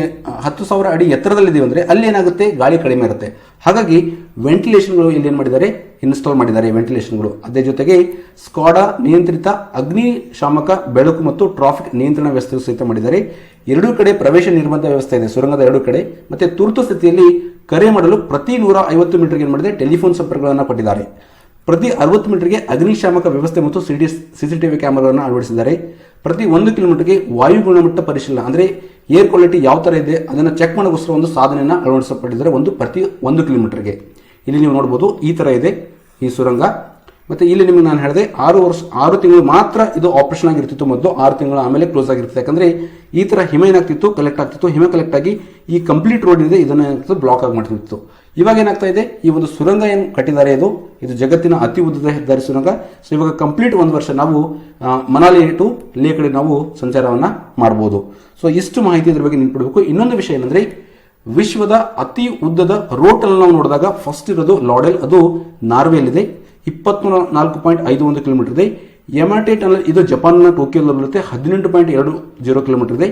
ಹತ್ತು ಸಾವಿರ ಅಡಿ ಎತ್ತರದಲ್ಲಿದ್ದೀವಿ ಅಂದರೆ ಅಲ್ಲಿ ಏನಾಗುತ್ತೆ? ಗಾಳಿ ಕಡಿಮೆ ಇರುತ್ತೆ. ಹಾಗಾಗಿ ವೆಂಟಿಲೇಷನ್ಗಳು ಇಲ್ಲಿ ಏನು ಮಾಡಿದ್ದಾರೆ? ಇನ್ಸ್ಟಾಲ್ ಮಾಡಿದ್ದಾರೆ ವೆಂಟಿಲೇಷನ್ಗಳು. ಅದೇ ಜೊತೆಗೆ ಸ್ಕಾಡಾ ನಿಯಂತ್ರಿತ ಅಗ್ನಿಶಾಮಕ ಬೆಳಕು ಮತ್ತು ಟ್ರಾಫಿಕ್ ನಿಯಂತ್ರಣ ವ್ಯವಸ್ಥೆ ಸಹಿತ ಮಾಡಿದ್ದಾರೆ. ಎರಡೂ ಕಡೆ ಪ್ರವೇಶ ನಿರ್ಬಂಧ ವ್ಯವಸ್ಥೆ ಇದೆ. ಸುರಂಗದ ಎರಡೂ ಕಡೆ. ಮತ್ತು ತುರ್ತು ಸ್ಥಿತಿಯಲ್ಲಿ ಕರೆ ಮಾಡಲು ಪ್ರತಿ ನೂರ ಐವತ್ತು ಮೀಟರ್ಗೆ ಏನು ಮಾಡಿದೆ? ಟೆಲಿಫೋನ್ ಸಂಪರ್ಕಗಳನ್ನು ಕೊಟ್ಟಿದ್ದಾರೆ. ಪ್ರತಿ ಅರವತ್ತು ಮೀಟರ್ಗೆ ಅಗ್ನಿಶಾಮಕ ವ್ಯವಸ್ಥೆ ಮತ್ತು ಸಿಡಿ ಸಿಸಿಟಿವಿ ಕ್ಯಾಮೆರಾವನ್ನು ಅಳವಡಿಸಿದ್ದಾರೆ. ಪ್ರತಿ ಒಂದು ಕಿಲೋಮೀಟರ್ಗೆ ವಾಯು ಗುಣಮಟ್ಟ ಪರಿಶೀಲನೆ, ಅಂದರೆ ಏರ್ ಕ್ವಾಲಿಟಿ ಯಾವ ಥರ ಇದೆ, ಅದನ್ನು ಚೆಕ್ ಮಾಡೋಕ್ಕೋಸ್ಕರ ಒಂದು ಸಾಧನೆಯನ್ನು ಅಳವಡಿಸಲ್ಪಟ್ಟಿದ್ದಾರೆ ಒಂದು ಪ್ರತಿ ಒಂದು ಕಿಲೋಮೀಟರ್ಗೆ. ಇಲ್ಲಿ ನೀವು ನೋಡ್ಬೋದು ಈ ಥರ ಇದೆ ಈ ಸುರಂಗ. ಮತ್ತು ಇಲ್ಲಿ ನಿಮಗೆ ನಾನು ಹೇಳಿದೆ ಆರು ವರ್ಷ, ಆರು ತಿಂಗಳು ಮಾತ್ರ ಇದು ಆಪರೇಷನ್ ಆಗಿರ್ತಿತ್ತು ಮೊದಲು, ಆರು ತಿಂಗಳು ಆಮೇಲೆ ಕ್ಲೋಸ್ ಆಗಿರ್ತಿತ್ತು. ಯಾಕಂದರೆ ಈ ಥರ ಹಿಮ ಏನಾಗ್ತಿತ್ತು ಕಲೆಕ್ಟ್ ಆಗ್ತಿತ್ತು. ಹಿಮ ಕಲೆಕ್ಟ್ ಆಗಿ ಈ ಕಂಪ್ಲೀಟ್ ರೋಡ್ ಇದೆ ಇದನ್ನ ಬ್ಲಾಕ್ ಆಗಿ ಮಾಡ್ತಿತ್ತು ಇವಾಗ ಏನಾಗ್ತಾ ಇದೆ? ಈ ಒಂದು ಸುರಂಗ ಏನು ಕಟ್ಟಿದ್ದಾರೆ ಇದು ಇದು ಜಗತ್ತಿನ ಅತಿ ಉದ್ದದ ಹೆದ್ದಾರಿ ಸುರಂಗ. ಸೊ ಇವಾಗ ಕಂಪ್ಲೀಟ್ ಒಂದು ವರ್ಷ ನಾವು ಮನಾಲಿ ಟು ಲೇ ಕಡೆ ನಾವು ಸಂಚಾರವನ್ನ ಮಾಡಬಹುದು ಸೊ ಇಷ್ಟು ಮಾಹಿತಿ ಇದ್ರ ಬಗ್ಗೆ ನೆನ್ಪಿಡಬೇಕು. ಇನ್ನೊಂದು ವಿಷಯ ಏನಂದ್ರೆ, ವಿಶ್ವದ ಅತಿ ಉದ್ದದ ರೋಡ್ ಅಲ್ಲಿ ನಾವು ನೋಡಿದಾಗ ಫಸ್ಟ್ ಇರೋದು ಲಾಡೆಲ್ ಅದು ನಾರ್ವೆಯಲ್ಲಿದೆ. ಇಪ್ಪತ್ಮೂರ ನಾಲ್ಕು ಪಾಯಿಂಟ್ ಐದು ಒಂದು ಕಿಲೋಮೀಟರ್ ಇದೆ. ಎಮಾಟೆ ಟನಲ್ ಇದು ಜಪಾನ್ನ ಟೋಕಿಯೋದಲ್ಲಿ ಬರುತ್ತೆ ಹದಿನೆಂಟು ಪಾಯಿಂಟ್ ಎರಡು ಜೀರೋ ಕಿಲೋಮೀಟರ್ ಇದೆ.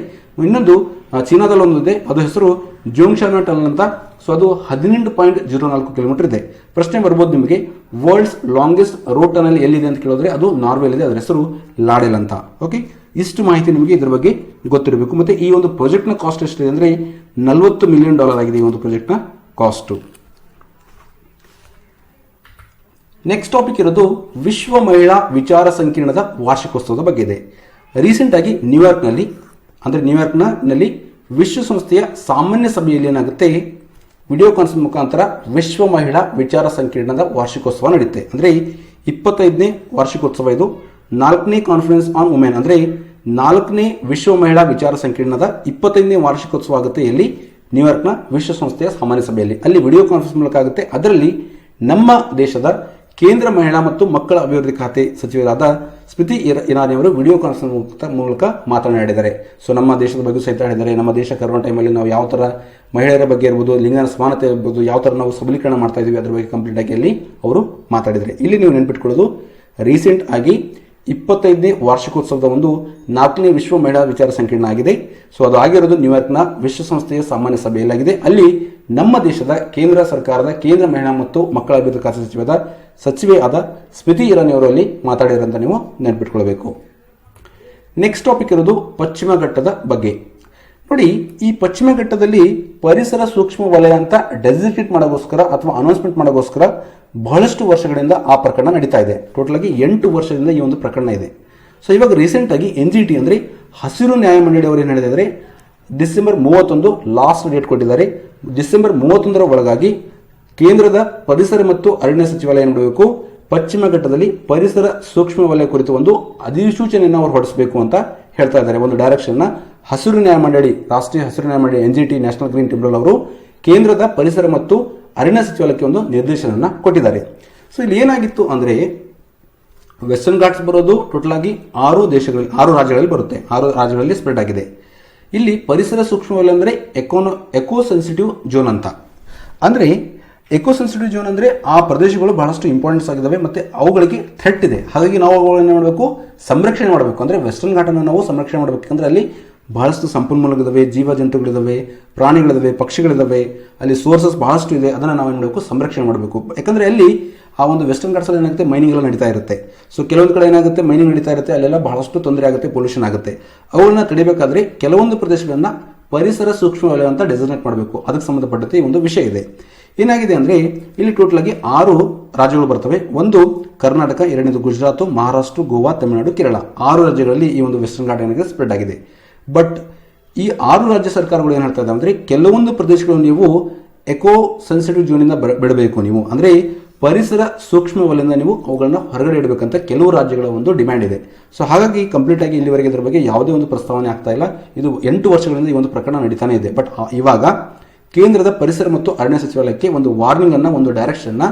ಇನ್ನೊಂದು ಚೀನಾದಲ್ಲಿ ಒಂದು ಇದೆ. ಅದು ಹೆಸರು ಜೋಂಗ್ಶಾನ ಟನಲ್ ಅಂತ. ಸೊ ಅದು ಹದಿನೆಂಟು ಪಾಯಿಂಟ್ ಜೀರೋ ನಾಲ್ಕು ಕಿಲೋಮೀಟರ್ ಇದೆ. ಪ್ರಶ್ನೆ ಬರ್ಬೋದು ನಿಮಗೆ, ವರ್ಲ್ಡ್ಸ್ ಲಾಂಗೆಸ್ಟ್ ರೋಡ್ ಟನಲ್ ಎಲ್ಲಿದೆ ಅಂತ ಕೇಳಿದ್ರೆ ಅದು ನಾರ್ವೆಲ್ ಇದೆ ಅದರ ಹೆಸರು ಲಾಡೆಲ್ ಅಂತ. ಓಕೆ ಇಷ್ಟು ಮಾಹಿತಿ ನಿಮಗೆ ಇದರ ಬಗ್ಗೆ ಗೊತ್ತಿರಬೇಕು. ಮತ್ತೆ ಈ ಒಂದು ಪ್ರಾಜೆಕ್ಟ್ನ ಕಾಸ್ಟ್ ಎಷ್ಟಿದೆ ಅಂದ್ರೆ ನಲವತ್ತು ಮಿಲಿಯನ್ ಡಾಲರ್ ಆಗಿದೆ ಈ ಒಂದು ಪ್ರಾಜೆಕ್ಟ್ನ ಕಾಸ್ಟು ನೆಕ್ಸ್ಟ್ ಟಾಪಿಕ್ ಇರೋದು ವಿಶ್ವ ಮಹಿಳಾ ವಿಚಾರ ಸಂಕಿರಣದ ವಾರ್ಷಿಕೋತ್ಸವದ ಬಗ್ಗೆ ಇದೆ. ರೀಸೆಂಟ್ ಆಗಿ ನ್ಯೂಯಾರ್ಕ್ನಲ್ಲಿ ಅಂದ್ರೆ ನ್ಯೂಯಾರ್ಕ್ನಲ್ಲಿ ವಿಶ್ವಸಂಸ್ಥೆಯ ಸಾಮಾನ್ಯ ಸಭೆಯಲ್ಲಿ ಏನಾಗುತ್ತೆ? ವಿಡಿಯೋ ಕಾನ್ಫರೆನ್ಸ್ ಮುಖಾಂತರ ವಿಶ್ವ ಮಹಿಳಾ ವಿಚಾರ ಸಂಕಿರಣದ ವಾರ್ಷಿಕೋತ್ಸವ ನಡೆಯುತ್ತೆ ಅಂದರೆ ಇಪ್ಪತ್ತೈದನೇ ವಾರ್ಷಿಕೋತ್ಸವ ಇದು. ನಾಲ್ಕನೇ ಕಾನ್ಫರೆನ್ಸ್ ಆನ್ ವುಮೆನ್ ಅಂದರೆ ನಾಲ್ಕನೇ ವಿಶ್ವ ಮಹಿಳಾ ವಿಚಾರ ಸಂಕಿರಣದ ಇಪ್ಪತ್ತೈದನೇ ವಾರ್ಷಿಕೋತ್ಸವ ಆಗುತ್ತೆ ಇಲ್ಲಿ ನ್ಯೂಯಾರ್ಕ್ನ ವಿಶ್ವಸಂಸ್ಥೆಯ ಸಾಮಾನ್ಯ ಸಭೆಯಲ್ಲಿ. ಅಲ್ಲಿ ವಿಡಿಯೋ ಕಾನ್ಫರೆನ್ಸ್ ಮೂಲಕ ಆಗುತ್ತೆ. ಅದರಲ್ಲಿ ನಮ್ಮ ದೇಶದ ಕೇಂದ್ರ ಮಹಿಳಾ ಮತ್ತು ಮಕ್ಕಳ ಅಭಿವೃದ್ಧಿ ಖಾತೆ ಸಚಿವರಾದ ಸ್ಮೃತಿ ಇರ- ಇರಾನಿ ಅವರು ವಿಡಿಯೋ ಕಾನ್ಫರೆನ್ಸ್ ಮೂಲಕ- ಮಾತನಾಡಿದ್ದಾರೆ. ಸೊ, ನಮ್ಮ ದೇಶದ ಬಗ್ಗೆ ಸಹಿತ ಹೇಳಿದ್ದಾರೆ. ನಮ್ಮ ದೇಶ ಕರೋನಾ ಟೈಮಲ್ಲಿ ನಾವು ಯಾವ ಥರ ಮಹಿಳೆಯರ ಬಗ್ಗೆ ಇರ್ಬೋದು, ಲಿಂಗನ ಸಮಾನತೆ ಇರ್ಬೋದು, ಯಾವ ಥರ ನಾವು ಸಬಲೀಕರಣ ಮಾಡ್ತಾ ಇದೀವಿ ಅದ್ರ ಬಗ್ಗೆ ಕಂಪ್ಲೀಟ್ ಆಗಿ ಅಲ್ಲಿ ಅವರು ಮಾತಾಡಿದ್ದಾರೆ. ಇಲ್ಲಿ ನೀವು ನೆನ್ಪಿಟ್ಕೊಳ್ಳೋದು ರೀಸೆಂಟ್ ಆಗಿ ಇಪ್ಪತ್ತೈದನೇ ವಾರ್ಷಿಕೋತ್ಸವದ ಒಂದು ನಾಲ್ಕನೇ ವಿಶ್ವ ಮಹಿಳಾ ವಿಚಾರ ಸಂಕಿರಣ ಆಗಿದೆ. ಸೊ ಅದು ಆಗಿರೋದು ನ್ಯೂಯಾರ್ಕ್ನ ವಿಶ್ವಸಂಸ್ಥೆಯ ಸಾಮಾನ್ಯ ಸಭೆಯಲ್ಲಾಗಿದೆ. ಅಲ್ಲಿ ನಮ್ಮ ದೇಶದ ಕೇಂದ್ರ ಸರ್ಕಾರದ ಕೇಂದ್ರ ಮಹಿಳಾ ಮತ್ತು ಮಕ್ಕಳ ಅಭಿವೃದ್ಧಿ ಖಾತೆ ಸಚಿವದ ಸಚಿವೆ ಆದ ಸ್ಮೃತಿ ಇರಾನಿ ಅವರು ಅಲ್ಲಿ ಮಾತಾಡಿರಂತ ನೀವು ನೆನಪಿಟ್ಕೊಳ್ಬೇಕು. ನೆಕ್ಸ್ಟ್ ಟಾಪಿಕ್ ಇರೋದು ಪಶ್ಚಿಮ ಘಟ್ಟದ ಬಗ್ಗೆ. ನೋಡಿ, ಈ ಪಶ್ಚಿಮ ಘಟ್ಟದಲ್ಲಿ ಪರಿಸರ ಸೂಕ್ಷ್ಮ ವಲಯ ಅಂತ ಡೆಸಿಗ್ನೇಟ್ ಮಾಡೋಗೋಸ್ಕರ ಅಥವಾ ಅನೌನ್ಸ್ಮೆಂಟ್ ಮಾಡೋಗೋಸ್ಕರ ಬಹಳಷ್ಟು ವರ್ಷಗಳಿಂದ ಆ ಪ್ರಕರಣ ನಡೀತಾ ಇದೆ. ಟೋಟಲ್ ಆಗಿ ಎಂಟು ವರ್ಷದಿಂದ ಈ ಒಂದು ಪ್ರಕರಣ ಇದೆ. ಸೊ ಇವಾಗ ರೀಸೆಂಟ್ ಆಗಿ ಎನ್ ಜಿ ಟಿ ಅಂದ್ರೆ ಹಸಿರು ನ್ಯಾಯಮಂಡಳಿ ಅವರು ಏನು ಹೇಳಿದ್ರೆ ಡಿಸೆಂಬರ್ ಮೂವತ್ತೊಂದು ಲಾಸ್ಟ್ ಡೇಟ್ ಕೊಟ್ಟಿದ್ದಾರೆ. ಡಿಸೆಂಬರ್ ಮೂವತ್ತೊಂದರ ಒಳಗಾಗಿ ಕೇಂದ್ರದ ಪರಿಸರ ಮತ್ತು ಅರಣ್ಯ ಸಚಿವಾಲಯ ಏನು ಮಾಡಬೇಕು? ಪಶ್ಚಿಮ ಘಟ್ಟದಲ್ಲಿ ಪರಿಸರ ಸೂಕ್ಷ್ಮ ವಲಯ ಕುರಿತು ಒಂದು ಅಧಿಸೂಚನೆಯನ್ನು ಅವರು ಹೊರಡಿಸಬೇಕು ಅಂತ ಹೇಳ್ತಾ ಇದ್ದಾರೆ. ಒಂದು ಡೈರೆಕ್ಷನ್ ಹಸಿರು ನ್ಯಾಯಮಂಡಳಿ ರಾಷ್ಟ್ರೀಯ ಹಸಿರು ನ್ಯಾಯಮಂಡಳಿ N G national green tribunal ಅವರು ಕೇಂದ್ರದ ಪರಿಸರ ಮತ್ತು ಅರಣ್ಯ ಸಚಿವಾಲಯಕ್ಕೆ ಒಂದು ನಿರ್ದೇಶನವನ್ನು ಕೊಟ್ಟಿದ್ದಾರೆ. ಸೊ ಇಲ್ಲಿ ಏನಾಗಿತ್ತು ಅಂದ್ರೆ ವೆಸ್ಟರ್ನ್ ಘಾಟ್ಸ್ ಬರೋದು ಟೋಟಲ್ ಆಗಿ ಆರು ದೇಶಗಳಲ್ಲಿ, ಆರು ರಾಜ್ಯಗಳಲ್ಲಿ ಬರುತ್ತೆ. ಆರು ರಾಜ್ಯಗಳಲ್ಲಿ ಸ್ಪ್ರೆಡ್ ಆಗಿದೆ. ಇಲ್ಲಿ ಪರಿಸರ ಸೂಕ್ಷ್ಮ ವಲಯ ಅಂದರೆ ಎಕೋನೋ ಎಕೋ ಸೆನ್ಸಿಟಿವ್ ಝೋನ್ ಅಂತ. ಅಂದ್ರೆ ಎಕೋ ಸೆನ್ಸಿಟಿವ್ ಝೋನ್ ಅಂದ್ರೆ ಆ ಪ್ರದೇಶಗಳು ಬಹಳಷ್ಟು ಇಂಪಾರ್ಟೆನ್ಸ್ ಆಗಿದ್ದಾವೆ ಮತ್ತೆ ಅವುಗಳಿಗೆ ಥ್ರೆಟ್ ಇದೆ. ಹಾಗಾಗಿ ನಾವು ಅವುಗಳನ್ನ ಮಾಡಬೇಕು? ಸಂರಕ್ಷಣೆ ಮಾಡಬೇಕು. ಅಂದ್ರೆ ವೆಸ್ಟರ್ನ್ ಘಾಟನ್ನು ನಾವು ಸಂರಕ್ಷಣೆ ಮಾಡಬೇಕಂದ್ರೆ ಅಲ್ಲಿ ಬಹಳಷ್ಟು ಸಂಪನ್ಮೂಲಗಳಿದಾವೆ ಜೀವ ಜಂತುಗಳಿದ್ದಾವೆ ಪ್ರಾಣಿಗಳಿದಾವೆ, ಪಕ್ಷಿಗಳಿದಾವೆ, ಅಲ್ಲಿ ಸೋರ್ಸಸ್ ಬಹಳಷ್ಟು ಇದೆ, ಅದನ್ನು ನಾವು ಏನು ಮಾಡಬೇಕು? ಸಂರಕ್ಷಣೆ ಮಾಡಬೇಕು. ಯಾಕಂದ್ರೆ ಅಲ್ಲಿ ಆ ಒಂದು ವೆಸ್ಟರ್ನ್ ಘಾಟ್ಸಲ್ಲಿ ಏನಾಗುತ್ತೆ? ಮೈನಿಂಗ್ ಎಲ್ಲ ನಡೀತಾ ಇರುತ್ತೆ. ಸೊ ಕೆಲವೊಂದು ಕಡೆ ಏನಾಗುತ್ತೆ? ಮೈನಿಂಗ್ ನಡೀತಾ ಇರುತ್ತೆ, ಅಲ್ಲೆಲ್ಲ ಬಹಳಷ್ಟು ತೊಂದರೆ ಆಗುತ್ತೆ ಪೊಲ್ಯೂಷನ್ ಆಗುತ್ತೆ. ಅವುಗಳನ್ನ ತಡಿಬೇಕಾದ್ರೆ ಕೆಲವೊಂದು ಪ್ರದೇಶಗಳನ್ನು ಪರಿಸರ ಸೂಕ್ಷ್ಮ ವಲಯ ಅಂತ ಡೆಸಿಗ್ನೇಟ್ ಮಾಡಬೇಕು. ಅದಕ್ಕೆ ಸಂಬಂಧಪಟ್ಟಂತೆ ಒಂದು ವಿಷಯ ಇದೆ. ಏನಾಗಿದೆ ಅಂದ್ರೆ, ಇಲ್ಲಿ ಟೋಟಲ್ ಆಗಿ ಆರು ರಾಜ್ಯಗಳು ಬರ್ತವೆ. ಒಂದು ಕರ್ನಾಟಕ, ಎರಡನೇದು ಗುಜರಾತ್, ಮಹಾರಾಷ್ಟ್ರ, ಗೋವಾ, ತಮಿಳುನಾಡು, ಕೇರಳ. ಆರು ರಾಜ್ಯಗಳಲ್ಲಿ ಈ ಒಂದು ವೆಸ್ಟರ್ನ್ ಘಾಟ್ ಏನಾಗಿದೆ? ಸ್ಪ್ರೆಡ್ ಆಗಿದೆ. ಬಟ್ ಈ ಆರು ರಾಜ್ಯ ಸರ್ಕಾರಗಳು ಏನು ಹೇಳ್ತಾ ಇದ್ದಾವೆ ಅಂದ್ರೆ ಕೆಲವೊಂದು ಪ್ರದೇಶಗಳು ನೀವು ಎಕೋ ಸೆನ್ಸಿಟಿವ್ ಇಂದ ಬಿಡಬೇಕು ನೀವು. ಅಂದ್ರೆ ಪರಿಸರ ಸೂಕ್ಷ್ಮ ವಲಯದಿಂದ ನೀವು ಅವುಗಳನ್ನ ಹೊರಗಡೆ ಇಡಬೇಕಂತ ಕೆಲವು ರಾಜ್ಯಗಳ ಒಂದು ಡಿಮ್ಯಾಂಡ್ ಇದೆ. ಸೊ ಹಾಗಾಗಿ ಕಂಪ್ಲೀಟ್ ಆಗಿ ಇಲ್ಲಿವರೆಗೆ ಇದರ ಬಗ್ಗೆ ಯಾವುದೇ ಒಂದು ಪ್ರಸ್ತಾವನೆ ಆಗ್ತಾ ಇಲ್ಲ. ಇದು ಎಂಟು ವರ್ಷಗಳಿಂದ ಈ ಒಂದು ಪ್ರಕರಣ ನಡೀತಾನೆ ಇದೆ. ಬಟ್ ಇವಾಗ ಕೇಂದ್ರದ ಪರಿಸರ ಮತ್ತು ಅರಣ್ಯ ಸಚಿವಾಲಯಕ್ಕೆ ಒಂದು ವಾರ್ನಿಂಗ್ ಅನ್ನ, ಒಂದು ಡೈರೆಕ್ಷನ್ ಅನ್ನ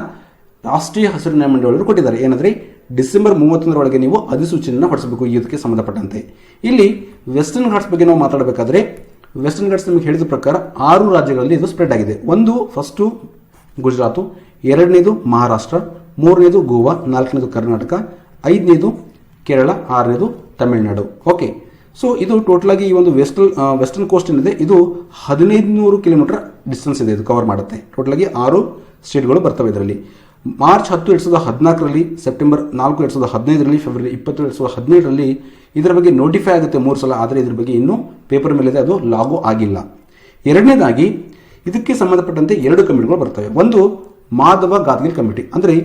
ರಾಷ್ಟ್ರೀಯ ಹಸಿರು ನ್ಯಾಯಮಂಡಳಿಯವರು ಕೊಟ್ಟಿದ್ದಾರೆ. ಏನಂದ್ರೆ ಡಿಸೆಂಬರ್ ಮೂವತ್ತೊಂದರೊಳಗೆ ನೀವು ಅಧಿಸೂಚನೆಯನ್ನು ಹೊರಡಿಸಬೇಕು. ಇದಕ್ಕೆ ಸಂಬಂಧಪಟ್ಟಂತೆ. ಇಲ್ಲಿ ವೆಸ್ಟರ್ನ್ ಘಾಟ್ಸ್ ಬಗ್ಗೆ ನಾವು ಮಾತಾಡಬೇಕಾದ್ರೆ ವೆಸ್ಟರ್ನ್ ಘಾಟ್ಸ್ ನಿಮಗೆ ಹೇಳಿದ ಪ್ರಕಾರ ಆರು ರಾಜ್ಯಗಳಲ್ಲಿ ಇದು ಸ್ಪ್ರೆಡ್ ಆಗಿದೆ. ಒಂದು ಫಸ್ಟು ಗುಜರಾತು, ಎರಡನೇದು ಮಹಾರಾಷ್ಟ್ರ, ಮೂರನೇದು ಗೋವಾ, ನಾಲ್ಕನೇದು ಕರ್ನಾಟಕ, ಐದನೇದು ಕೇರಳ, ಆರನೇದು ತಮಿಳುನಾಡು. ಓಕೆ ಸೊ ಇದು ಟೋಟಲ್ ಆಗಿ ಈ ಒಂದು ವೆಸ್ಟರ್ನ್ ವೆಸ್ಟರ್ನ್ ಕೋಸ್ಟ್ ಏನಿದೆ, ಇದು ಹದಿನೈದು ನೂರು ಕಿಲೋಮೀಟರ್ ಡಿಸ್ಟೆನ್ಸ್ ಇದೆ. ಇದು ಕವರ್ ಮಾಡುತ್ತೆ. ಟೋಟಲ್ ಆಗಿ ಆರು ಸ್ಟೇಟ್ಗಳು ಬರ್ತವೆ ಇದರಲ್ಲಿ. ಮಾರ್ಚ್ ಹತ್ತು ಎರಡು ಸಾವಿರದ ಹದಿನಾಲ್ಕರಲ್ಲಿ, ಸೆಪ್ಟೆಂಬರ್ ನಾಲ್ಕು ಎರಡು ಸಾವಿರದ ಹದಿನೈದರಲ್ಲಿ, ಫೆಬ್ರವರಿ ಇಪ್ಪತ್ತು ಎರಡು ಸಾವಿರದ ಹದಿನೇಳರಲ್ಲಿ ಇದರ ಬಗ್ಗೆ ನೋಟಿಫೈ ಆಗುತ್ತೆ ಮೂರು ಸಲ, ಆದರೆ ಇದರ ಬಗ್ಗೆ ಇನ್ನೂ ಪೇಪರ್ ಮೇಲಿದೆ, ಅದು ಲಾಗು ಆಗಿಲ್ಲ. ಎರಡನೇದಾಗಿ, ಇದಕ್ಕೆ ಸಂಬಂಧಪಟ್ಟಂತೆ ಎರಡು ಕಮಿಟಿಗಳು ಬರ್ತವೆ. ಒಂದು, ಮಾಧವ ಗಾದ್ಗಿಲ್ ಕಮಿಟಿ. ಅಂದರೆ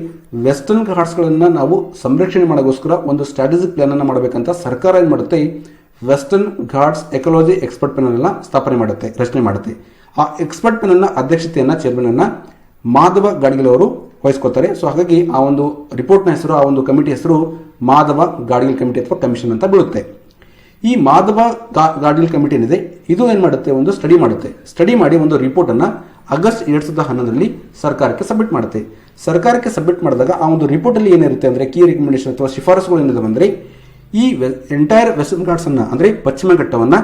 ವೆಸ್ಟರ್ನ್ ಘಾಟ್ಸ್ಗಳನ್ನು ನಾವು ಸಂರಕ್ಷಣೆ ಮಾಡೋಕ್ಕೋಸ್ಕರ ಒಂದು ಸ್ಟ್ರಾಟಜಿಕ್ ಪ್ಲಾನ್ ಅನ್ನ ಮಾಡಬೇಕಂತ ಸರ್ಕಾರ ಏನು ಮಾಡುತ್ತೆ? Western ghats ecology expert panel ಅನ್ನ ಸ್ಥಾಪನೆ ಮಾಡುತ್ತೆ, ರಚನೆ ಮಾಡುತ್ತೆ. ಆ ಎಕ್ಸ್ಪರ್ಟ್ ಪ್ಯಾನಲ್ ಅಧ್ಯಕ್ಷತೆಯನ್ನು ಅಧ್ಯಕ್ಷತೆಯನ್ನ ಚೇರ್ಮನ್ ಅನ್ನ ಮಾಧವ ಗಾಡ್ಗಿಲ್ ಅವರು ವಹಿಸ್ಕೋತಾರೆ ಸೊ ಹಾಗಾಗಿ ಆ ಒಂದು ರಿಪೋರ್ಟ್ನ ಹೆಸರು, ಆ ಒಂದು ಕಮಿಟಿ ಹೆಸರು ಮಾಧವ ಗಾಡ್ಗಿಲ್ ಕಮಿಟಿ ಅಥವಾ ಕಮಿಷನ್ ಅಂತ ಬೀಳುತ್ತೆ. ಈ ಮಾಧವ ಗಾಡ್ಗಿಲ್ ಕಮಿಟಿ ಏನಿದೆ, ಇದು ಏನು ಮಾಡುತ್ತೆ? ಒಂದು ಸ್ಟಡಿ ಮಾಡುತ್ತೆ. ಸ್ಟಡಿ ಮಾಡಿ ಒಂದು ರಿಪೋರ್ಟನ್ನು ಆಗಸ್ಟ್ ಎರಡು ಸಾವಿರದ ಹನ್ನೊಂದರಲ್ಲಿ ಸರ್ಕಾರಕ್ಕೆ ಸಬ್ಮಿಟ್ ಮಾಡುತ್ತೆ. ಸರ್ಕಾರಕ್ಕೆ ಸಬ್ಮಿಟ್ ಮಾಡಿದಾಗ ಆ ಒಂದು ರಿಪೋರ್ಟಲ್ಲಿ ಏನಿರುತ್ತೆ ಅಂದರೆ ಕೀ ರೆಕಮೆಂಡೇಶನ್ ಅಥವಾ ಶಿಫಾರಸುಗಳು ಏನಿದೆ ಅಂದರೆ, ಈ ಎಂಟೈರ್ ವೆಸ್ಟರ್ನ್ ಘಾಟ್ಸನ್ನು ಅಂದ್ರೆ ಪಶ್ಚಿಮ ಘಟ್ಟವನ್ನು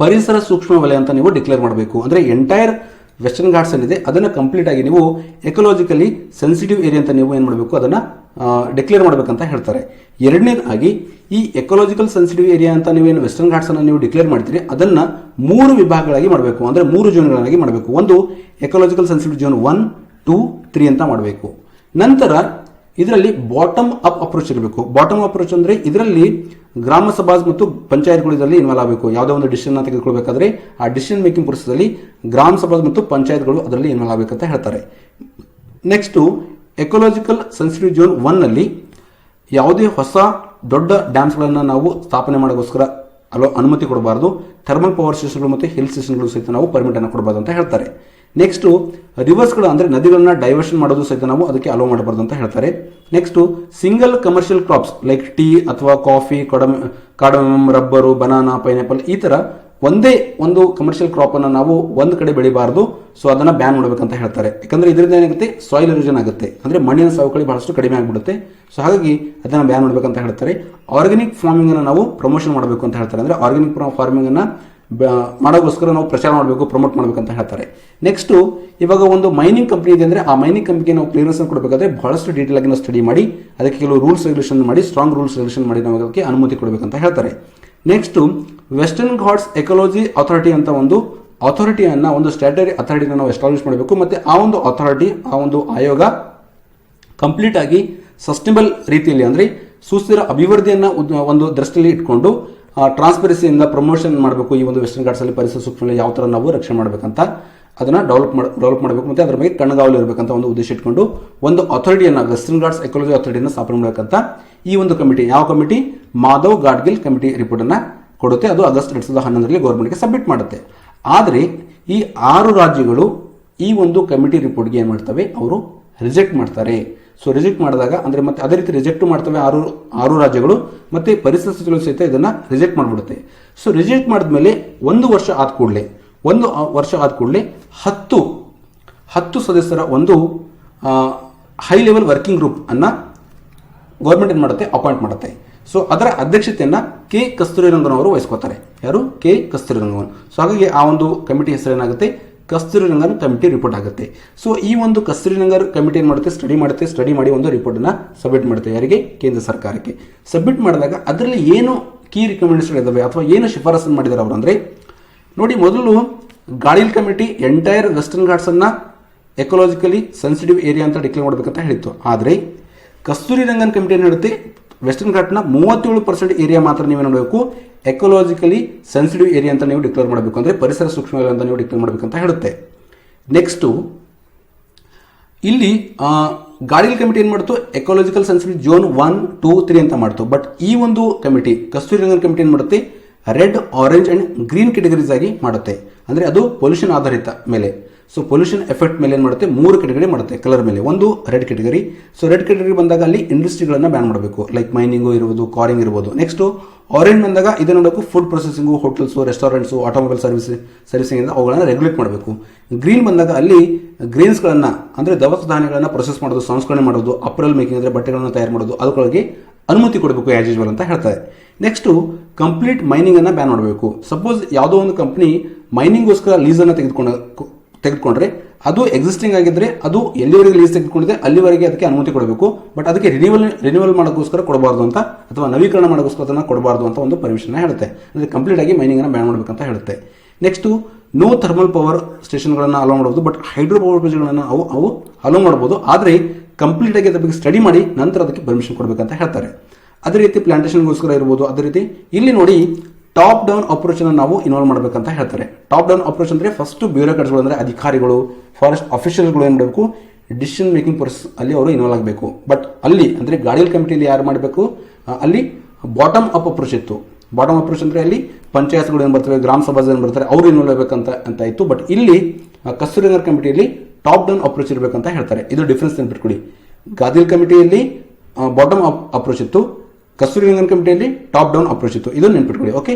ಪರಿಸರ ಸೂಕ್ಷ್ಮ ವಲಯ ಅಂತ ನೀವು ಡಿಕ್ಲೇರ್ ಮಾಡಬೇಕು. ಅಂದರೆ ಎಂಟೈರ್ ವೆಸ್ಟರ್ನ್ ಘಾಟ್ಸ್ ಏನಿದೆ ಅದನ್ನ ಕಂಪ್ಲೀಟ್ ಆಗಿ ನೀವು ಎಕಲಾಜಿಕಲಿ ಸೆನ್ಸಿಟಿವ್ ಏರಿಯಾ ಅಂತ ನೀವು ಏನು ಮಾಡಬೇಕು? ಅದನ್ನು ಡಿಕ್ಲೇರ್ ಮಾಡಬೇಕಂತ ಹೇಳ್ತಾರೆ. ಎರಡನೇದಾಗಿ, ಈ ಎಕಲಾಜಿಕಲ್ ಸೆನ್ಸಿಟಿವ್ ಏರಿಯಾ ಅಂತ ನೀವೇನು ವೆಸ್ಟರ್ನ್ ಘಾಟ್ಸ್ ಅನ್ನು ನೀವು ಡಿಕ್ಲೇರ್ ಮಾಡ್ತೀರಿ, ಅದನ್ನು ಮೂರು ವಿಭಾಗಗಳಾಗಿ ಮಾಡಬೇಕು. ಅಂದರೆ ಮೂರು ಜೋನ್ಗಳಾಗಿ ಮಾಡಬೇಕು. ಒಂದು ecological sensitive zone one two three ಅಂತ ಮಾಡಬೇಕು. ನಂತರ, ಇದರಲ್ಲಿ ಬಾಟಮ್ ಅಪ್ ಅಪ್ರೋಚ್ ಇರಬೇಕು. ಬಾಟಮ್ ಅಪ್ರೋಚ್ ಅಂದರೆ ಇದರಲ್ಲಿ ಗ್ರಾಮ ಸಭಾ ಮತ್ತು ಪಂಚಾಯತ್ಗಳು ಇದರಲ್ಲಿ ಇನ್ವಾಲ್ವ್ ಆಗಬೇಕು. ಯಾವುದೇ ಒಂದು ಡಿಸಿಷನ್ ತೆಗೆದುಕೊಳ್ಬೇಕಾದ್ರೆ ಆ ಡಿಸಿಷನ್ ಮೇಕಿಂಗ್ ಪ್ರೊಸೆಸ್ ಗ್ರಾಮ ಸಭಾ ಮತ್ತು ಪಂಚಾಯತ್ಗಳು ಅದರಲ್ಲಿ ಇನ್ವಾಲ್ವ್ ಆಗಬೇಕಂತ ಹೇಳ್ತಾರೆ. ನೆಕ್ಸ್ಟ್ ಎಕೋಲಾಜಿಕಲ್ ಸೆನ್ಸಿಟಿವ್ ಜೋನ್ ಒನ್ನಲ್ಲಿ ಯಾವುದೇ ಹೊಸ ದೊಡ್ಡ ಡ್ಯಾಮ್ಸ್ಗಳನ್ನು ನಾವು ಸ್ಥಾಪನೆ ಮಾಡೋಕ್ಕೋಸ್ಕರ ಅಲೋ ಅನುಮತಿ ಕೊಡಬಾರದು. ಥರ್ಮಲ್ ಪವರ್ ಸ್ಟೇಷನ್ಗಳು ಮತ್ತು ಹಿಲ್ ಸ್ಟೇಷನ್ಗಳು ಸಹಿತ ನಾವು ಪರ್ಮಿಟ್ ಅನ್ನು ಕೊಡಬಾರ್ದು ಅಂತ ಹೇಳ್ತಾರೆ. ನೆಕ್ಸ್ಟ್ ರಿವರ್ಸ್ಗಳು ಅಂದ್ರೆ ನದಿಗಳನ್ನ ಡೈವರ್ಷನ್ ಮಾಡೋದು ಸಹಿತ ನಾವು ಅದಕ್ಕೆ ಅಲೋ ಮಾಡಬಾರ್ದು ಅಂತ ಹೇಳ್ತಾರೆ. Next single commercial crops like tea ಅಥವಾ ಕಾಫಿ ಕಡಮ್ ಕಾಡಮ್ ರಬ್ಬರು ಬನಾನಾ ಪೈನಾಪಲ್ ಈ ತರ ಒಂದೇ ಒಂದು ಕಮರ್ಷಿಯಲ್ ಕ್ರಾಪ್ ಅನ್ನ ನಾವು ಒಂದ್ ಕಡೆ ಬೆಳಿಬಾರ್ದು. ಸೊ ಅದನ್ನ ಬ್ಯಾನ್ ಮಾಡಬೇಕಂತ ಹೇಳ್ತಾರೆ. ಯಾಕಂದ್ರೆ ಇದರಿಂದ ಏನಾಗುತ್ತೆ? ಸಾಯಿಲ್ ಎರೋಷನ್ ಆಗುತ್ತೆ. ಅಂದ್ರೆ ಮಣ್ಣಿನ ಸವಕಳಿ ಬಹಳಷ್ಟು ಕಡಿಮೆ ಆಗಿಬಿಡುತ್ತೆ. ಸೊ ಹಾಗಾಗಿ ಅದನ್ನ ಬ್ಯಾನ್ ಮಾಡಬೇಕಂತ ಹೇಳ್ತಾರೆ. ಆರ್ಗ್ಯಾನಿಕ್ ಫಾರ್ಮಿಂಗ್ ಅನ್ನ ನಾವು ಪ್ರಮೋಷನ್ ಮಾಡಬೇಕು ಅಂತ ಹೇಳ್ತಾರೆ. ಅಂದ್ರೆ ಆರ್ಗ್ಯಾನಿಕ್ ಫಾರ್ಮಿಂಗ್ ಅನ್ನ ಮಾಡೋಕ್ಕೋಸ್ಕರ ನಾವು ಪ್ರಚಾರ ಮಾಡಬೇಕು ಪ್ರಮೋಟ್ ಮಾಡಬೇಕು ಅಂತ ಹೇಳ್ತಾರೆ. ನೆಕ್ಸ್ಟ್ ಇವಾಗ ಒಂದು ಮೈನಿಂಗ್ ಕಂಪ್ನಿ ಇದೆ ಅಂದ್ರೆ ಆ ಮೈನಿಂಗ್ ಕಂಪ್ನಿಗೆ ನಾವು ಕ್ಲಿಯರೆನ್ಸ್ ಕೊಡಬೇಕಾದ್ರೆ ಬಹಳಷ್ಟು ಡೀಟೇಲ್ ಆಗಿ ಸ್ಟಡಿ ಮಾಡಿ, ಅದಕ್ಕೆ ಕೆಲವು ರೂಲ್ಸ್ ರೆಗ್ಯುಲೇಷನ್ ಮಾಡಿ ಸ್ಟ್ರಾಂಗ್ ರೂಲ್ಸ್ ರೆಗ್ಯುಲೇಷನ್ ಮಾಡಿ ನಾವು ಅದಕ್ಕೆ ಅನುಮತಿ ಕೊಡಬೇಕಂತ ಹೇಳ್ತಾರೆ. Next western ghats ecology authority ಅಂತ ಒಂದು ಅಥಾರಿಟಿಯನ್ನ ಒಂದು ಸ್ಟ್ಯಾಟರಿ ಅಥಾರಿಟಿನ ನಾವು ಎಸ್ಟಾಬ್ಲಿಷ್ ಮಾಡಬೇಕು. ಮತ್ತೆ ಆ ಒಂದು ಅಥಾರಿಟಿ ಆ ಒಂದು ಆಯೋಗ ಕಂಪ್ಲೀಟ್ ಆಗಿ ಸಸ್ಟೈನಬಲ್ ರೀತಿಯಲ್ಲಿ ಅಂದ್ರೆ ಸುಸ್ಥಿರ ಅಭಿವೃದ್ಧಿಯನ್ನ ಒಂದು ದೃಷ್ಟಿಯಲ್ಲಿ ಇಟ್ಕೊಂಡು ಟ್ರಾನ್ಸ್ಪರೆನ್ಸಿಯಿಂದ ಪ್ರಮೋಷನ್ ಮಾಡಬೇಕು ಈ ಒಂದು ವೆಸ್ಟರ್ನ್ ಗಾರ್ಡ್ಸ್ ಅಲ್ಲಿ ಪರಿಸರ ಸೂಕ್ಷ್ಮ ಯಾವ ತರ ನಾವು ರಕ್ಷಣೆ ಮಾಡಬೇಕಂತ ಅದನ್ನ ಡೆವಲಪ್ ಡೆವಲಪ್ ಮಾಡಬೇಕು ಮತ್ತೆ ಅದರ ಬಗ್ಗೆ ಕಣ್ಣಗಾವಲು ಇರಬೇಕಂತ ಒಂದು ಉದ್ದೇಶ ಇಟ್ಕೊಂಡು ಒಂದು ಅಥಾರಿಟಿಯನ್ನ ವೆಸ್ಟರ್ನ್ ಘಾಟ್ಸ್ ಎಕಾಲಜಿ ಅಥಾರಿಟಿಯನ್ನ ಸ್ಥಾಪನೆ ಮಾಡಬೇಕಂತ ಈ ಒಂದು ಕಮಿಟಿ ಯಾವ committee Madhav Gadgil committee report ಅನ್ನ ಕೊಡುತ್ತೆ. ಅದು ಆಗಸ್ಟ್ ಎರಡು ಸಾವಿರದ ಹನ್ನೊಂದರಲ್ಲಿ ಗೌರ್ಮೆಂಟ್ಗೆ ಸಬ್ಮಿಟ್ ಮಾಡುತ್ತೆ. ಆದರೆ ಈ ಆರು ರಾಜ್ಯಗಳು ಈ ಒಂದು ಕಮಿಟಿ ರಿಪೋರ್ಟ್ಗೆ ಏನು ಮಾಡ್ತವೆ? ಅವರು ರಿಜೆಕ್ಟ್ ಮಾಡ್ತಾರೆ. ಸೊ ರಿಜೆಕ್ಟ್ ಮಾಡಿದಾಗ, ಅಂದ್ರೆ ಮತ್ತೆ ಅದೇ ರೀತಿ ರಿಜೆಕ್ಟ್ ಮಾಡ್ತವೆ ಆರು ಆರು ರಾಜ್ಯಗಳು, ಮತ್ತೆ ಪರಿಸರ ಸಚಿವರು ಸಹಿತ ಇದನ್ನ ರಿಜೆಕ್ಟ್ ಮಾಡಿಬಿಡುತ್ತೆ. ಸೊ ರಿಜೆಕ್ಟ್ ಮಾಡಿದ್ಮೇಲೆ ಒಂದು ವರ್ಷ ಆದ ಕೂಡಲೇ, ಒಂದು ವರ್ಷ ಆದ ಕೂಡಲೇ ಹತ್ತು ಹತ್ತು ಸದಸ್ಯರ ಒಂದು ಹೈ ಲೆವೆಲ್ ವರ್ಕಿಂಗ್ ಗ್ರೂಪ್ ಅನ್ನ ಗೌರ್ಮೆಂಟ್ ಏನ್ ಮಾಡುತ್ತೆ? ಅಪಾಯಿಂಟ್ ಮಾಡುತ್ತೆ. ಸೊ ಅದರ ಅಧ್ಯಕ್ಷತೆಯನ್ನ ಕೆ ಕಸ್ತೂರಿ ರಂಗನವರು ಅವರು ವಹಿಸ್ಕೋತಾರೆ. ಯಾರು? ಕೆ ಕಸ್ತೂರಿ ರಂಗನ್ ಸೊ ಹಾಗಾಗಿ ಆ ಒಂದು ಕಮಿಟಿ ಹೆಸರು ಏನಾಗುತ್ತೆ? ಕಸ್ತೂರಿ ರಂಗನ್ ಕಮಿಟಿ ರಿಪೋರ್ಟ್ ಆಗುತ್ತೆ. ಸೊ ಈ ಒಂದು ಕಸ್ತೂರಿ ರಂಗನ್ ಕಮಿಟಿ ಏನ್ ಮಾಡುತ್ತೆ? ಸ್ಟಡಿ ಮಾಡುತ್ತೆ. ಸ್ಟಡಿ ಮಾಡಿ ಒಂದು ರಿಪೋರ್ಟ್ ಅನ್ನ ಸಬ್ಮಿಟ್ ಮಾಡುತ್ತೆ ಯಾರಿಗೆ? ಕೇಂದ್ರ ಸರ್ಕಾರಕ್ಕೆ. ಸಬ್ಮಿಟ್ ಮಾಡಿದಾಗ ಅದರಲ್ಲಿ ಏನು ಕೀ ರಿಕಮೆಂಡೇಶನ್ ಇದಾವೆ ಅಥವಾ ಏನು ಶಿಫಾರಸನ್ನು ಮಾಡಿದ್ದಾರೆ ಅವರು ಅಂದ್ರೆ, ನೋಡಿ ಮೊದಲು Gadgil committee entire western ghats ಅನ್ನ ಎಕೊಲಾಜಿಕಲಿ ಸೆನ್ಸಿಟಿವ್ ಏರಿಯಾ ಅಂತ ಡಿಕ್ಲೇರ್ ಮಾಡಬೇಕಂತ ಹೇಳಿತ್ತು. ಆದರೆ ಕಸ್ತೂರಿ ರಂಗನ್ ಕಮಿಟಿ ಏನು ಹೇಳುತ್ತೆ? ವೆಸ್ಟರ್ನ್ ಘಾಟ್ನ ಮೂವತ್ತೇಳು ಪರ್ಸೆಂಟ್ ಏರಿಯಾ ಮಾತ್ರ ನೀವು ನೋಡಬೇಕು. ಎಕೋಲಾಜಿಕಲಿ ಸೆನ್ಸಿಟಿವ್ ಏರಿಯಾ ಅಂತ ನೀವು ಡಿಕ್ಲೇರ್ ಮಾಡಬೇಕು ಅಂದ್ರೆ ಪರಿಸರ ಸೂಕ್ಷ್ಮ ಅಂತ ನೀವು ಡಿಕ್ಲೇರ್ ಮಾಡಬೇಕಂತ ಹೇಳುತ್ತೆ. ನೆಕ್ಸ್ಟು ಇಲ್ಲಿ ಗಾಡಿಲ್ ಕಮಿಟಿ ಏನು ಮಾಡ್ತು? Ecological sensitive zone one two three ಅಂತ ಮಾಡ್ತು. ಬಟ್ ಈ ಒಂದು ಕಮಿಟಿ, ಕಸ್ತೂರಿ ರಂಗನ್ ಕಮಿಟಿ ಏನು ಮಾಡುತ್ತೆ? Red orange and green categories ಆಗಿ ಮಾಡುತ್ತೆ. ಅಂದ್ರೆ ಅದು ಪೊಲ್ಯೂಷನ್ ಆಧಾರಿತ ಮೇಲೆ. ಸೊ ಪೊಲ್ಯೂಷನ್ ಎಫೆಕ್ಟ್ ಮೇಲೆ ಏನು ಮಾಡುತ್ತೆ? ಮೂರು ಕೆಟಗರಿ ಮಾಡುತ್ತೆ ಕಲರ್ ಮೇಲೆ. ಒಂದು red category so red category ಬಂದಾಗ ಅಲ್ಲಿ ಇಂಡಸ್ಟ್ರಿಗಳನ್ನು ಬ್ಯಾನ್ ಮಾಡಬೇಕು. ಲೈಕ್ ಮೈನಿಂಗು ಇರ್ಬೋದು ಕಾರಿಂಗ್ ಇರ್ಬೋದು. ನೆಕ್ಸ್ಟ್ ಆರೆಂಜ್ ಬಂದಾಗ ಇದನ್ನು ನೋಡಬೇಕು food processing hotels restaurants automobile service servicing ಇಂದ ಅವುಗಳನ್ನು ರೆಗ್ಯುಲೇಟ್ ಮಾಡಬೇಕು. ಗ್ರೀನ್ ಬಂದಾಗ ಅಲ್ಲಿ ಗ್ರೀನ್ಸ್ಗಳನ್ನು ಅಂದರೆ ದವಸ ಧಾನ್ಯಗಳನ್ನು ಪ್ರೊಸೆಸ್ ಮಾಡೋದು, ಸಂಸ್ಕರಣೆ ಮಾಡೋದು ಅಪ್ರಲ್ ಮೇಕಿಂಗ್ ಅಂದರೆ ಬಟ್ಟೆಗಳನ್ನು ತಯಾರು ಮಾಡೋದು, ಅದಕ್ಕೊಳಗೆ ಅನುಮತಿ ಕೊಡಬೇಕು ಆಸ್ ಯೂಶ್ವಲ್ ಅಂತ ಹೇಳ್ತಾರೆ. ನೆಕ್ಸ್ಟು ಕಂಪ್ಲೀಟ್ ಮೈನಿಂಗ್ ಅನ್ನ ಬ್ಯಾನ್ ಮಾಡಬೇಕು. ಸಪೋಸ್ ಯಾವುದೋ ಒಂದು ಕಂಪ್ನಿ ಮೈನಿಂಗ್ಗೋಸ್ಕರ ಲೀಸನ್ನು ತೆಗೆದುಕೊಂಡ ತೆಗೆದುಕೊಂಡ್ರೆ ಅದು ಎಕ್ಸಿಸ್ಟಿಂಗ್ ಆಗಿದ್ರೆ ಅದು ಎಲ್ಲಿವರೆಗೆ ಲೀಸ್ ತೆಗೆದುಕೊಂಡಿದೆ, ಅಲ್ಲಿವರೆಗೆ ಅದಕ್ಕೆ ಅನುಮತಿ ಕೊಡಬೇಕು. ಬಟ್ ಅದಕ್ಕೆ ರಿನಿವಲ್ ರಿನಿವಲ್ ಮಾಡೋಕ್ಕೋಸ್ಕರ ಕೊಡಬಾರ್ದು ಅಂತ ಅಥವಾ ನವೀಕರಣ ಮಾಡೋಕ್ಕೋಸ್ಕರ ಅದನ್ನು ಕೊಡಬಾರ್ದು ಅಂತ ಒಂದು ಪರ್ಮಿಷನ್ ಹೇಳುತ್ತೆ. ಅಂದರೆ ಕಂಪ್ಲೀಟ್ ಆಗಿ ಮೈನಿಂಗ್ ಅನ್ನ ಬ್ಯಾನ್ ಮಾಡಬೇಕಂತ ಹೇಳುತ್ತೆ. ನೆಕ್ಸ್ಟು ನೋ ಥರ್ಮಲ್ ಪವರ್ ಸ್ಟೇಷನ್ಗಳನ್ನು ಅಲೋ ಮಾಡಬಹುದು ಬಟ್ ಹೈಡ್ರೋ ಪವರ್ ಪ್ರೊಜೆಕ್ಟ್ಗಳನ್ನು ಅವು ಅವು ಅಲೋ ಮಾಡಬಹುದು ಆದರೆ ಕಂಪ್ಲೀಟ್ ಆಗಿ ಅದ್ರ ಬಗ್ಗೆ ಸ್ಟಡಿ ಮಾಡಿ ನಂತರ ಅದಕ್ಕೆ ಪರ್ಮಿಷನ್ ಕೊಡಬೇಕಂತ ಹೇಳ್ತಾರೆ. ಅದೇ ರೀತಿ ಪ್ಲಾಂಟೇಷನ್ಗೋಸ್ಕರ ಇರ್ಬೋದು. ಅದೇ ರೀತಿ ಇಲ್ಲಿ ನೋಡಿ ಟಾಪ್ ಡೌನ್ ಅಪ್ರೋಚ್ ಅನ್ನು ನಾವು ಇನ್ವಾಲ್ವ್ ಮಾಡಬೇಕಂತ ಹೇಳ್ತಾರೆ. ಟಾಪ್ ಡೌನ್ ಅಪ್ರೋಚ್ ಅಂದ್ರೆ ಫಸ್ಟ್ ಬ್ಯೂರೋಕ್ರಾಟ್ಸ್ಗಳು ಅಂದ್ರೆ ಅಧಿಕಾರಿಗಳು ಫಾರೆಸ್ಟ್ ಅಫಿಷಿಯಲ್ಗಳು ಏನು ಮಾಡಬೇಕು? ಡಿಸಿಷನ್ ಮೇಕಿಂಗ್ ಪ್ರೊಸೆಸ್ ಅಲ್ಲಿ ಅವರು ಇನ್ವಾಲ್ವ್ ಆಗಬೇಕು. ಬಟ್ ಅಲ್ಲಿ ಅಂದ್ರೆ ಗಾಡಿಯಲ್ ಕಮಿಟಿಯಲ್ಲಿ ಯಾರು ಮಾಡಬೇಕು? ಅಲ್ಲಿ ಬಾಟಮ್ ಅಪ್ ಅಪ್ರೋಚ್ ಇತ್ತು. ಬಾಟಮ್ ಅಪ್ರೋಚ್ ಅಂದ್ರೆ ಅಲ್ಲಿ ಪಂಚಾಯತ್ಗಳು ಏನು ಬರ್ತವೆ ಗ್ರಾಮ ಸಭಾ ಏನು ಬರ್ತಾರೆ ಅವರು ಇನ್ವಾಲ್ವ್ ಆಗಬೇಕಂತ ಅಂತ ಇತ್ತು. ಬಟ್ ಇಲ್ಲಿ ಆ, ಕಸ್ತೂರಿ ನಗರ್ ಕಮಿಟಿಯಲ್ಲಿ ಟಾಪ್ ಡೌನ್ ಅಪ್ರೋಚ್ ಇರಬೇಕಂತ ಹೇಳ್ತಾರೆ. ಇದು ಡಿಫ್ರೆನ್ಸ್ ನೆನ್ಪಿಟ್ಕೊಡಿ ಗಾದಿಲ್ ಕಮಿಟಿಯಲ್ಲಿ ಬಾಟಮ್ ಅಪ್ ಅಪ್ರೋಚ್ ಇತ್ತು. ಕಸ್ತೂರಿ ರಂಗನ್ ಕಮಿಟಿಯಲ್ಲಿ ಟಾಪ್ ಡೌನ್ ಅಪ್ರೋಚ್ ಇತ್ತು. ಇದನ್ನು ನೆನ್ಪಿಟ್ಕೊಳ್ಳಿ, ಓಕೆ?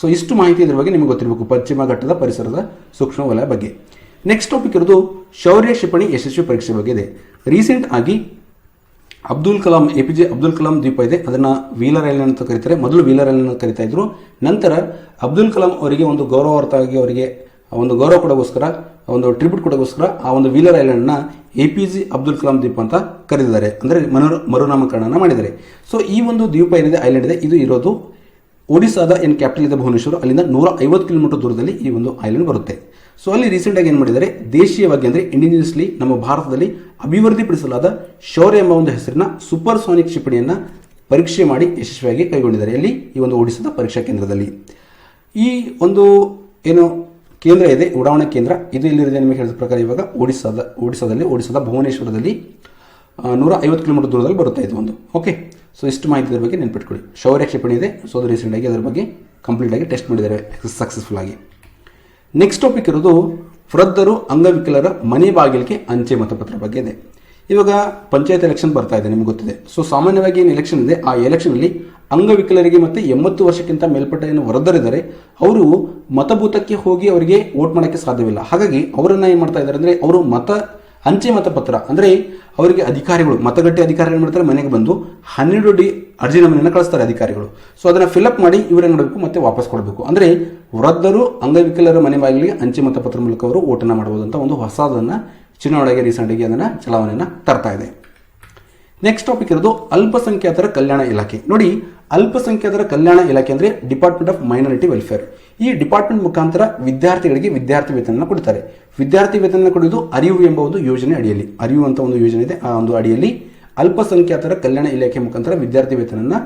ಸೊ ಇಷ್ಟು ಮಾಹಿತಿ ಇದ್ರ ಬಗ್ಗೆ ನಿಮಗೆ ಗೊತ್ತಿರಬೇಕು, ಪಶ್ಚಿಮ ಘಟ್ಟದ ಪರಿಸರದ ಸೂಕ್ಷ್ಮ ವಲಯ ಬಗ್ಗೆ. ನೆಕ್ಸ್ಟ್ ಟಾಪಿಕ್ ಇರೋದು ಶೌರ್ಯ ಕ್ಷಿಪಣಿ ಯಶಸ್ವಿ ಪರೀಕ್ಷೆ ಬಗ್ಗೆ ಇದೆ. ರೀಸೆಂಟ್ ಆಗಿ Abdul Kalam A P J Abdul Kalam ದ್ವೀಪ ಇದೆ. ಅದನ್ನು ವೀಲರ್ ಐಲ್ಯಾಂಡ್ ಅಂತ ಕರೀತಾರೆ. ಮೊದಲು ವೀಲರ್ ಐಲ್ಯಾಂಡ್ ಅಂತ ಕರಿತಾ ಇದ್ರು. ನಂತರ ಅಬ್ದುಲ್ ಕಲಾಂ ಅವರಿಗೆ ಒಂದು ಗೌರವಾರ್ಥವಾಗಿ ಅವರಿಗೆ ಒಂದು ಗೌರವ ಕೊಡೋಗೋಸ್ಕರ ಒಂದು ಟ್ರಿಬ್ಯೂಟ್ ಕೊಡೋಗೋಸ್ಕರ ಆ ಒಂದು Wheeler ಐಲ್ಯಾಂಡ್ನ A P J Abdul Kalam ದ್ವೀಪ ಅಂತ ಕರೆದಿದ್ದಾರೆ. ಅಂದರೆ ಮರು ಮರುನಾಮಕರಣ ಮಾಡಿದ್ದಾರೆ. ಸೊ ಈ ಒಂದು ದ್ವೀಪ ಏನಿದೆ, ಐಲ್ಯಾಂಡ್ ಇದೆ. ಇದು ಇರೋದು ಒಡಿಸಾದ ಏನು ಕ್ಯಾಪಿಟಲ್ ಇದೆ ಭುವನೇಶ್ವರ, ಅಲ್ಲಿಂದ ನೂರ ಐವತ್ತು ಕಿಲೋಮೀಟರ್ ದೂರದಲ್ಲಿ ಈ ಒಂದು ಐಲ್ಯಾಂಡ್ ಬರುತ್ತೆ. ಸೊ ಅಲ್ಲಿ ರೀಸೆಂಟ್ ಆಗಿ ಏನು ಮಾಡಿದ್ದಾರೆ, ದೇಶೀಯವಾಗಿ ಅಂದರೆ ಇಂಡಿಜಿನಿಯಸ್ಲಿ ನಮ್ಮ ಭಾರತದಲ್ಲಿ ಅಭಿವೃದ್ಧಿಪಡಿಸಲಾದ ಶೌರ್ಯ ಎಂಬ ಒಂದು ಹೆಸರಿನ ಸೂಪರ್ ಸೋನಿಕ್ ಕ್ಷಿಪಣಿಯನ್ನ ಪರೀಕ್ಷೆ ಮಾಡಿ ಯಶಸ್ವಿಯಾಗಿ ಕೈಗೊಂಡಿದ್ದಾರೆ. ಅಲ್ಲಿ ಈ ಒಂದು ಒಡಿಸಾದ ಪರೀಕ್ಷಾ ಕೇಂದ್ರದಲ್ಲಿ. ಈ ಒಂದು ಏನು ಕೇಂದ್ರ ಇದೆ, ಉಡಾವಣೆ ಕೇಂದ್ರ. ಇದು ಎಲ್ಲಿದೆ ನಿಮಗೆ ಹೇಳಿದ ಪ್ರಕಾರ ಇವಾಗ ಒಡಿಸ್ಸಾದ ಒಡಿಸಾದಲ್ಲಿ ಒಡಿಸಾದ ಭುವನೇಶ್ವರದಲ್ಲಿ ನೂರ ಐವತ್ತು ಕಿಲೋಮೀಟರ್ ದೂರದಲ್ಲಿ ಬರುತ್ತೆ ಇದು ಒಂದು. ಓಕೆ ಸೊ ಇಷ್ಟು ಮಾಹಿತಿ ಇದ್ರ ಬಗ್ಗೆ ನೆನ್ಪಿಟ್ಕೊಳ್ಳಿ. ಶೌರ್ಯ ಕ್ಷಿಪಣಿ ಇದೆ. ಸೊ ಅದು ರೀಸೆಂಟ್ ಆಗಿ ಅದರ ಬಗ್ಗೆ ಕಂಪ್ಲೀಟ್ ಆಗಿ ಟೆಸ್ಟ್ ಮಾಡಿದ್ದಾರೆ. ಸಕ್ಸಸ್ಫುಲ್ ಆಗಿ. ನೆಕ್ಸ್ಟ್ ಟಾಪಿಕ್ ಇರೋದು ವೃದ್ಧರು, ಅಂಗವಿಕಲರ ಮನೆ ಬಾಗಿಲಿಗೆ ಅಂಚೆ ಮತಪತ್ರ ಬಗ್ಗೆ ಇದೆ. ಇವಾಗ ಪಂಚಾಯತ್ ಎಲೆಕ್ಷನ್ ಬರ್ತಾ ಇದೆ, ನಿಮ್ಗೆ ಗೊತ್ತಿದೆ. ಸೊ ಸಾಮಾನ್ಯವಾಗಿ ಏನು ಎಲೆಕ್ಷನ್ ಇದೆ, ಆ ಎಲೆಕ್ಷನ್ ಅಲ್ಲಿ ಅಂಗವಿಕಲರಿಗೆ ಮತ್ತೆ ಎಂಬತ್ತು ವರ್ಷಕ್ಕಿಂತ ಮೇಲ್ಪಟ್ಟ ಏನು ವೃದ್ಧರಿದ್ದಾರೆ ಅವರು ಮತಭೂತಕ್ಕೆ ಹೋಗಿ ಅವರಿಗೆ ವೋಟ್ ಮಾಡೋಕ್ಕೆ ಸಾಧ್ಯವಿಲ್ಲ. ಹಾಗಾಗಿ ಅವರನ್ನ ಏನ್ ಮಾಡ್ತಾ ಇದ್ದಾರೆ ಅಂದ್ರೆ, ಅವರು ಮತ, ಅಂಚೆ ಮತಪತ್ರ ಅಂದ್ರೆ ಅವರಿಗೆ ಅಧಿಕಾರಿಗಳು, ಮತಗಟ್ಟೆ ಅಧಿಕಾರಿಗಳು ಏನ್ ಮಾಡ್ತಾರೆ, ಮನೆಗೆ ಬಂದು ಹನ್ನೆರಡು ಡಿ ಅರ್ಜಿ ನಮೂನೆಯನ್ನು ಕಳಿಸ್ತಾರೆ ಅಧಿಕಾರಿಗಳು. ಸೊ ಅದನ್ನ ಫಿಲ್ಅಪ್ ಮಾಡಿ ಇವರೇನ್ ಮಾಡಬೇಕು ಮತ್ತೆ ವಾಪಸ್ ಕೊಡಬೇಕು. ಅಂದ್ರೆ ವೃದ್ಧರು ಅಂಗವಿಕಲರ ಮನೆ ಬಾಗಿಲಿಗೆ ಅಂಚೆ ಮತಪತ್ರ ಮೂಲಕ ಅವರು ಓಟನ್ನ ಮಾಡಬಹುದು ಅಂತ ಒಂದು ಹೊಸದನ್ನ ಚುನಾವಣೆಗೆ ರೀಸೆಂಟ್ ಆಗಿ ಚಲಾವಣೆಯನ್ನು ತರ್ತಾ ಇದೆ. ನೆಕ್ಸ್ಟ್ ಟಾಪಿಕ್ ಇರೋದು ಅಲ್ಪಸಂಖ್ಯಾತರ ಕಲ್ಯಾಣ ಇಲಾಖೆ. ನೋಡಿ, ಅಲ್ಪಸಂಖ್ಯಾತರ ಕಲ್ಯಾಣ ಇಲಾಖೆ ಅಂದರೆ ಡಿಪಾರ್ಟ್ಮೆಂಟ್ ಆಫ್ ಮೈನಾರಿಟಿ ವೆಲ್ಫೇರ್ ಈ ಡಿಪಾರ್ಟ್ಮೆಂಟ್ ಮುಖಾಂತರ ವಿದ್ಯಾರ್ಥಿಗಳಿಗೆ ವಿದ್ಯಾರ್ಥಿ ವೇತನ ಕೊಡ್ತಾರೆ. ವಿದ್ಯಾರ್ಥಿ ವೇತನ ಕೊಡುವುದು ಅರಿವು ಎಂಬ ಒಂದು ಯೋಜನೆ ಅಡಿಯಲ್ಲಿ. ಅರಿವು ಅಂತ ಒಂದು ಯೋಜನೆ ಇದೆ. ಆ ಒಂದು ಅಡಿಯಲ್ಲಿ ಅಲ್ಪಸಂಖ್ಯಾತರ ಕಲ್ಯಾಣ ಇಲಾಖೆ ಮುಖಾಂತರ ವಿದ್ಯಾರ್ಥಿ ವೇತನನ್ನ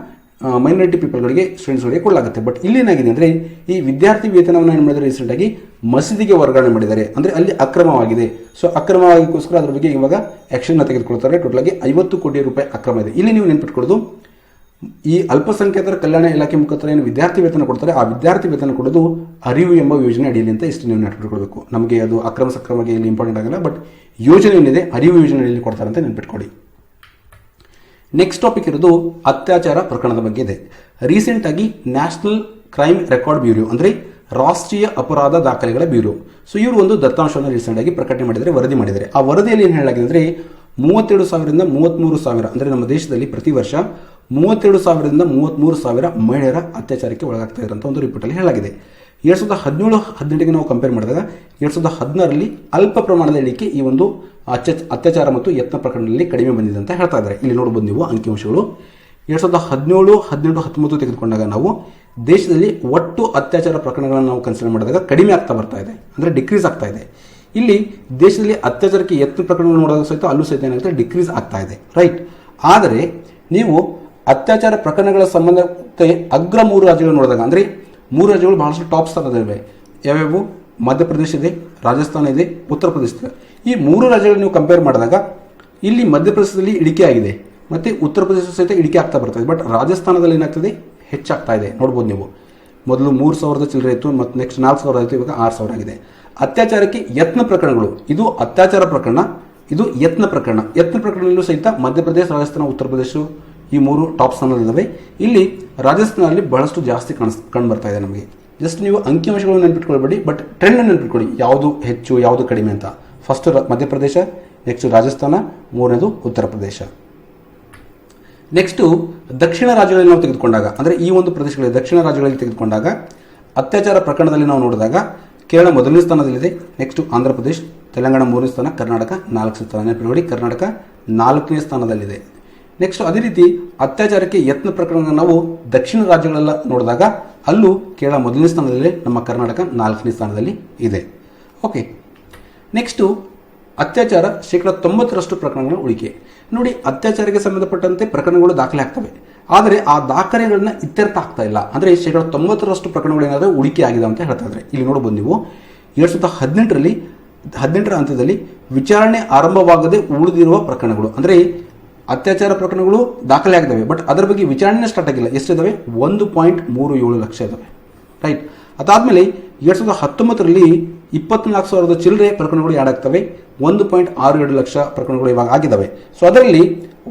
ಮೈನಾರಿಟಿ ಪೀಪಲ್ಗಳಿಗೆ ಸ್ಟೂಡೆಂಟ್ಸ್ಗಳಿಗೆ ಕೊಡಲಾಗುತ್ತೆ. ಬಟ್ ಇಲ್ಲಿ ಏನಾಗಿದೆ ಅಂದ್ರೆ, ಈ ವಿದ್ಯಾರ್ಥಿ ವೇತನವನ್ನು ಏನು ಮಾಡಿದರೆ ರೀಸೆಂಟಾಗಿ ಮಸೀದಿಗೆ ವರ್ಗಾವಣೆ ಮಾಡಿದ್ದಾರೆ. ಅಂದರೆ ಅಲ್ಲಿ ಅಕ್ರಮವಾಗಿದೆ. ಸೊ ಅಕ್ರಮವಾಗಿಗೋಸ್ಕರ ಅದ್ರ ಬಗ್ಗೆ ಇವಾಗ ಆ್ಯಕ್ಷನ್ನ ತೆಗೆದುಕೊಳ್ತಾರೆ. ಟೋಟಲಾಗಿ ಐವತ್ತು ಕೋಟಿ ರೂಪಾಯಿ ಅಕ್ರಮ ಇದೆ. ಇಲ್ಲಿ ನೀವು ನೆನ್ಪಿಟ್ಕೊಳ್ಳೋದು, ಈ ಅಲ್ಪಸಂಖ್ಯಾತರ ಕಲ್ಯಾಣ ಇಲಾಖೆ ಮುಖಾಂತರ ಏನು ವಿದ್ಯಾರ್ಥಿ ವೇತನ ಕೊಡ್ತಾರೆ, ಆ ವಿದ್ಯಾರ್ಥಿ ವೇತನ ಕೊಡೋದು ಅರಿವು ಎಂಬ ಯೋಜನೆ ಅಡಿಯಲ್ಲಿ ಅಂತ ಇಷ್ಟು ನೀವು ನೆನಪಿಟ್ಕೊಳ್ಬೇಕು. ನಮಗೆ ಅದು ಅಕ್ರಮ ಸಕ್ರಮವಾಗಿ ಇಲ್ಲಿ ಇಂಪಾರ್ಟೆಂಟ್ ಆಗಲ್ಲ ಬಟ್ ಯೋಜನೆ ಏನಿದೆ, ಅರಿವು ಯೋಜನೆ ಅಡಿಯಲ್ಲಿ ಕೊಡ್ತಾರೆ ಅಂತ ನೆನ್ಪಿಟ್ಕೊಳ್ಳಿ. ನೆಕ್ಸ್ಟ್ ಟಾಪಿಕ್ ಇರೋದು ಅತ್ಯಾಚಾರ ಪ್ರಕರಣದ ಬಗ್ಗೆ ಇದೆ. ರೀಸೆಂಟ್ ಆಗಿ ನ್ಯಾಷನಲ್ ಕ್ರೈಮ್ ರೆಕಾರ್ಡ್ ಬ್ಯೂರೋ ಅಂದ್ರೆ ರಾಷ್ಟ್ರೀಯ ಅಪರಾಧ ದಾಖಲೆಗಳ ಬ್ಯೂರೋ ಸೊ ಇವರು ಒಂದು ದತ್ತಾಂಶವನ್ನು ರೀಸೆಂಟ್ ಆಗಿ ಪ್ರಕಟಣೆ ಮಾಡಿದರೆ ವರದಿ ಮಾಡಿದ್ದಾರೆ. ಆ ವರದಿಯಲ್ಲಿ ಏನು ಹೇಳಲಾಗಿದೆ ಅಂದ್ರೆ ಮೂವತ್ತೆರಡು ಸಾವಿರದಿಂದ ಮೂವತ್ತ್ಮೂರು ಸಾವಿರ, ಅಂದ್ರೆ ನಮ್ಮ ದೇಶದಲ್ಲಿ ಪ್ರತಿ ವರ್ಷ ಮೂವತ್ತೆರಡು ಸಾವಿರದಿಂದ ಮೂವತ್ತ್ಮೂರು ಸಾವಿರ ಮಹಿಳೆಯರ ಅತ್ಯಾಚಾರಕ್ಕೆ ಒಳಗಾಗ್ತಾ ಇರುವಂತ ಒಂದು ರಿಪೋರ್ಟ್ ಅಲ್ಲಿ ಹೇಳಲಾಗಿದೆ. ಎರಡ್ ಸಾವಿರದ ಹದಿನೇಳು ಹದಿನೆಂಟಿಗೆ ನಾವು ಕಂಪೇರ್ ಮಾಡಿದಾಗ ಎರಡ್ ಸಾವಿರದ ಹದಿನಾರರಲ್ಲಿ ಅಲ್ಪ ಪ್ರಮಾಣದ ಇಳಿಕೆ ಈ ಒಂದು ಅತ್ಯ- ಅತ್ಯಾಚಾರ ಮತ್ತು ಯತ್ನ ಪ್ರಕರಣದಲ್ಲಿ ಕಡಿಮೆ ಬಂದಿದೆ ಅಂತ ಹೇಳ್ತಾ ಇದ್ದಾರೆ. ಇಲ್ಲಿ ನೋಡಬಹುದು ನೀವು ಅಂಕಿಅಂಶಗಳು ಎರಡ್ ಸಾವಿರದ ಹದಿನೇಳು, ಹದಿನೆಂಟು, ಹತ್ತೊಂಬತ್ತು ತೆಗೆದುಕೊಂಡಾಗ ನಾವು ದೇಶದಲ್ಲಿ ಒಟ್ಟು ಅತ್ಯಾಚಾರ ಪ್ರಕರಣಗಳನ್ನು ನಾವು ಕನ್ಸಿಡರ್ ಮಾಡಿದಾಗ ಕಡಿಮೆ ಆಗ್ತಾ ಬರ್ತಾ ಇದೆ, ಅಂದರೆ ಡಿಕ್ರೀಸ್ ಆಗ್ತಾ ಇದೆ. ಇಲ್ಲಿ ದೇಶದಲ್ಲಿ ಅತ್ಯಾಚಾರಕ್ಕೆ ಯತ್ನ ಪ್ರಕರಣಗಳು ನೋಡೋದು ಸಹಿತ ಅಲ್ಲೂ ಸಹಿತ ಏನಾಗುತ್ತೆ? ಡಿಕ್ರೀಸ್ ಆಗ್ತಾ ಇದೆ ರೈಟ್ ಆದರೆ ನೀವು ಅತ್ಯಾಚಾರ ಪ್ರಕರಣಗಳ ಸಂಬಂಧ ಅಗ್ರ ಮೂರು ರಾಜ್ಯಗಳು ನೋಡಿದಾಗ, ಅಂದರೆ ಮೂರು ರಾಜ್ಯಗಳು ಬಹಳಷ್ಟು ಟಾಪ್ ಸ್ಥಾನದಲ್ಲಿವೆ ಯಾವ್ಯಾವು? ಮಧ್ಯಪ್ರದೇಶ ಇದೆ, ರಾಜಸ್ಥಾನ ಇದೆ, ಉತ್ತರ ಪ್ರದೇಶ ಇದೆ. ಈ ಮೂರು ರಾಜ್ಯಗಳು ನೀವು ಕಂಪೇರ್ ಮಾಡಿದಾಗ ಇಲ್ಲಿ ಮಧ್ಯಪ್ರದೇಶದಲ್ಲಿ ಇಳಿಕೆ ಆಗಿದೆ, ಮತ್ತು ಉತ್ತರ ಪ್ರದೇಶ ಸಹಿತ ಇಳಿಕೆ ಆಗ್ತಾ ಬರ್ತದೆ ಬಟ್ ರಾಜಸ್ಥಾನದಲ್ಲಿ ಏನಾಗ್ತದೆ? ಹೆಚ್ಚಾಗ್ತಾ ಇದೆ. ನೋಡ್ಬೋದು ನೀವು. ಮೊದಲು ಮೂರು ಸಾವಿರದ ಚಿಲ್ಲರೆ ಇತ್ತು, ಮತ್ತು ನೆಕ್ಸ್ಟ್ ನಾಲ್ಕು ಸಾವಿರ ಆಯಿತು, ಇವಾಗ ಆರು ಸಾವಿರ ಆಗಿದೆ. ಅತ್ಯಾಚಾರಕ್ಕೆ ಯತ್ನ ಪ್ರಕರಣಗಳು. ಇದು ಅತ್ಯಾಚಾರ ಪ್ರಕರಣ, ಇದು ಯತ್ನ ಪ್ರಕರಣ. ಯತ್ನ ಪ್ರಕರಣದಲ್ಲೂ ಸಹಿತ ಮಧ್ಯಪ್ರದೇಶ, ರಾಜಸ್ಥಾನ, ಉತ್ತರ ಪ್ರದೇಶ ಈ ಮೂರು ಟಾಪ್ ಸ್ಥಾನದಲ್ಲಿದ್ದಾವೆ ಇಲ್ಲಿ ರಾಜಸ್ಥಾನದಲ್ಲಿ ಬಹಳಷ್ಟು ಜಾಸ್ತಿ ಕಾಣಿಸ್ ಕಂಡು ಬರ್ತಾ ಇದೆ ನಮಗೆ. ಜಸ್ಟ್ ನೀವು ಅಂಕಿಅಂಶಗಳನ್ನು ನೆನ್ಪಿಟ್ಕೊಳ್ಬೇಡಿ, ಬಟ್ ಟ್ರೆಂಡ್ ನೆನ್ಪಿಟ್ಕೊಳ್ಳಿ ಯಾವುದು ಹೆಚ್ಚು, ಯಾವುದು ಕಡಿಮೆ ಅಂತ. ಫಸ್ಟ್ ಮಧ್ಯಪ್ರದೇಶ ನೆಕ್ಸ್ಟ್ ರಾಜಸ್ಥಾನ, ಮೂರನೇದು ಉತ್ತರ ಪ್ರದೇಶ. ನೆಕ್ಸ್ಟು ದಕ್ಷಿಣ ರಾಜ್ಯಗಳಲ್ಲಿ ನಾವು ತೆಗೆದುಕೊಂಡಾಗ, ಅಂದರೆ ಈ ಒಂದು ಪ್ರದೇಶಗಳಲ್ಲಿ, ದಕ್ಷಿಣ ರಾಜ್ಯಗಳಲ್ಲಿ ತೆಗೆದುಕೊಂಡಾಗ, ಅತ್ಯಾಚಾರ ಪ್ರಕರಣದಲ್ಲಿ ನಾವು ನೋಡಿದಾಗ, ಕೇರಳ ಮೊದಲನೇ ಸ್ಥಾನದಲ್ಲಿದೆ. ನೆಕ್ಸ್ಟ್ ಆಂಧ್ರ ಪ್ರದೇಶ್ ತೆಲಂಗಾಣ ಮೂರನೇ ಸ್ಥಾನ, ಕರ್ನಾಟಕ ನಾಲ್ಕನೇ ಸ್ಥಾನ. ಕರ್ನಾಟಕ ನಾಲ್ಕನೇ ಸ್ಥಾನದಲ್ಲಿದೆ. ನೆಕ್ಸ್ಟ್ ಅದೇ ರೀತಿ ಅತ್ಯಾಚಾರಕ್ಕೆ ಯತ್ನ ಪ್ರಕರಣ ನಾವು ದಕ್ಷಿಣ ರಾಜ್ಯಗಳೆಲ್ಲ ನೋಡಿದಾಗ ಅಲ್ಲೂ ಕೇರಳ ಮೊದಲನೇ ಸ್ಥಾನದಲ್ಲಿ ನಮ್ಮ ಕರ್ನಾಟಕ ನಾಲ್ಕನೇ ಸ್ಥಾನದಲ್ಲಿ ಇದೆ. ಓಕೆ ನೆಕ್ಸ್ಟು ಅತ್ಯಾಚಾರ ಶೇಕಡ ತೊಂಬತ್ತರಷ್ಟು ಪ್ರಕರಣಗಳ ಉಳಿಕೆ. ನೋಡಿ, ಅತ್ಯಾಚಾರಕ್ಕೆ ಸಂಬಂಧಪಟ್ಟಂತೆ ಪ್ರಕರಣಗಳು ದಾಖಲೆ ಆಗ್ತವೆ. ಆದರೆ ಆ ದಾಖಲೆಗಳನ್ನ ಇತ್ಯರ್ಥ ಆಗ್ತಾ ಇಲ್ಲ. ಅಂದರೆ ಶೇಕಡ ತೊಂಬತ್ತರಷ್ಟು ಪ್ರಕರಣಗಳು ಏನಾದರೂ ಉಳಿಕೆ ಆಗಿದೆ ಅಂತ ಹೇಳ್ತಾ ಇದ್ದಾರೆ ಇಲ್ಲಿ ನೋಡ್ಬೋದು ನೀವು, ಎರಡು ಸಾವಿರದ ಹದಿನೆಂಟರಲ್ಲಿ, ಹದಿನೆಂಟರ ಹಂತದಲ್ಲಿ ವಿಚಾರಣೆ ಆರಂಭವಾಗದೆ ಉಳಿದಿರುವ ಪ್ರಕರಣಗಳು. ಅಂದರೆ ಅತ್ಯಾಚಾರ ಪ್ರಕರಣಗಳು ದಾಖಲೆ ಆಗಿದ್ದಾವೆ. ಬಟ್ ಅದರ ಬಗ್ಗೆ ವಿಚಾರಣೆ ಸ್ಟಾರ್ಟ್ ಆಗಿಲ್ಲ. ಎಷ್ಟಿದ್ದಾವೆ ಒಂದು ಪಾಯಿಂಟ್ ಮೂರು ಏಳು ಲಕ್ಷ ಇದಾವೆ. ರೈಟ್ ಅದಾದಮೇಲೆ ಎರಡು ಸಾವಿರದ ಹತ್ತೊಂಬತ್ತರಲ್ಲಿ ಇಪ್ಪತ್ನಾಲ್ಕು ಸಾವಿರದ ಚಿಲ್ಲರೆ ಪ್ರಕರಣಗಳು ಯಾಡಾಗ್ತವೆ ಒಂದು ಪಾಯಿಂಟ್ ಆರು ಎರಡು ಲಕ್ಷ ಪ್ರಕರಣಗಳು ಇವಾಗ ಆಗಿದ್ದಾವೆ. ಸೊ ಅದರಲ್ಲಿ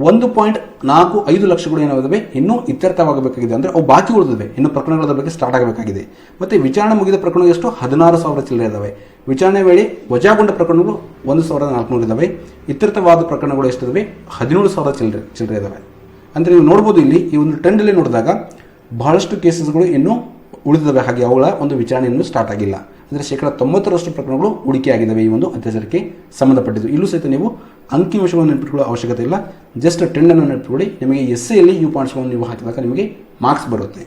ಒಂದು ಪಾಯಿಂಟ್ ನಾಲ್ಕು ಐದು ಲಕ್ಷಗಳು ಏನಾಗುತ್ತವೆ? ಇನ್ನೂ ಇತ್ಯರ್ಥವಾಗಬೇಕಾಗಿದೆ. ಅಂದರೆ ಅವು ಬಾಕಿ ಉಳಿದಿದೆ ಇನ್ನು ಪ್ರಕರಣಗಳ ಬಗ್ಗೆ ಸ್ಟಾರ್ಟ್ ಆಗಬೇಕಾಗಿದೆ. ಮತ್ತು ವಿಚಾರಣೆ ಮುಗಿದ ಪ್ರಕರಣ ಎಷ್ಟು? ಹದಿನಾರು ಸಾವಿರ ಚಿಲ್ಲರೆ ಇದ್ದಾವೆ. ವಿಚಾರಣೆ ವೇಳೆ ವಜಾಗೊಂಡ ಪ್ರಕರಣಗಳು ಒಂದು ಸಾವಿರದ ನಾಲ್ಕುನೂರು ಇದ್ದಾವೆ. ಇತ್ಯರ್ಥವಾದ ಪ್ರಕರಣಗಳು ಎಷ್ಟಿದಾವೆ ಹದಿನೇಳು ಸಾವಿರ ಚಿಲ್ಲರೆ ಚಿಲ್ಲರೆ ಇದ್ದಾವೆ. ಅಂದರೆ ನೀವು ನೋಡ್ಬೋದು ಇಲ್ಲಿ ಈ ಒಂದು ಟ್ರೆಂಡಲ್ಲಿ ನೋಡಿದಾಗ ಬಹಳಷ್ಟು ಕೇಸಸ್ಗಳು ಇನ್ನೂ ಉಳಿದಿದ್ದಾವೆ. ಹಾಗೆ ಅವುಗಳ ಒಂದು ವಿಚಾರಣೆಯನ್ನು ಸ್ಟಾರ್ಟ್ ಆಗಿಲ್ಲ. ಅಂದರೆ ಶೇಕಡ ತೊಂಬತ್ತರಷ್ಟು ಪ್ರಕರಣಗಳು ಆಗಿದ್ದಾವೆ ಈ ಒಂದು ಅತ್ಯಾಚಾರಕ್ಕೆ ಸಂಬಂಧಪಟ್ಟಿದ್ದು. ಇಲ್ಲೂ ಸಹಿತ ನೀವು ಅಂಕಿಅಂಶವನ್ನು ನೆನಪಿಟ್ಕೊಳ್ಳೋ ಅವಶ್ಯಕತೆ ಇಲ್ಲ. ಜಸ್ಟ್ ಟ್ರೆಂಡನ್ನು ನೆನಪಿಟ್ಕೊಳ್ಳಿ. ನಿಮಗೆ ಎಸ್ ಎಲ್ಲಿ ಯು ಪಾಯಿಂಟ್ಸ್ಗಳನ್ನು ನೀವು ಹಾಕಿದಾಗ ನಿಮಗೆ ಮಾರ್ಕ್ಸ್ ಬರುತ್ತೆ.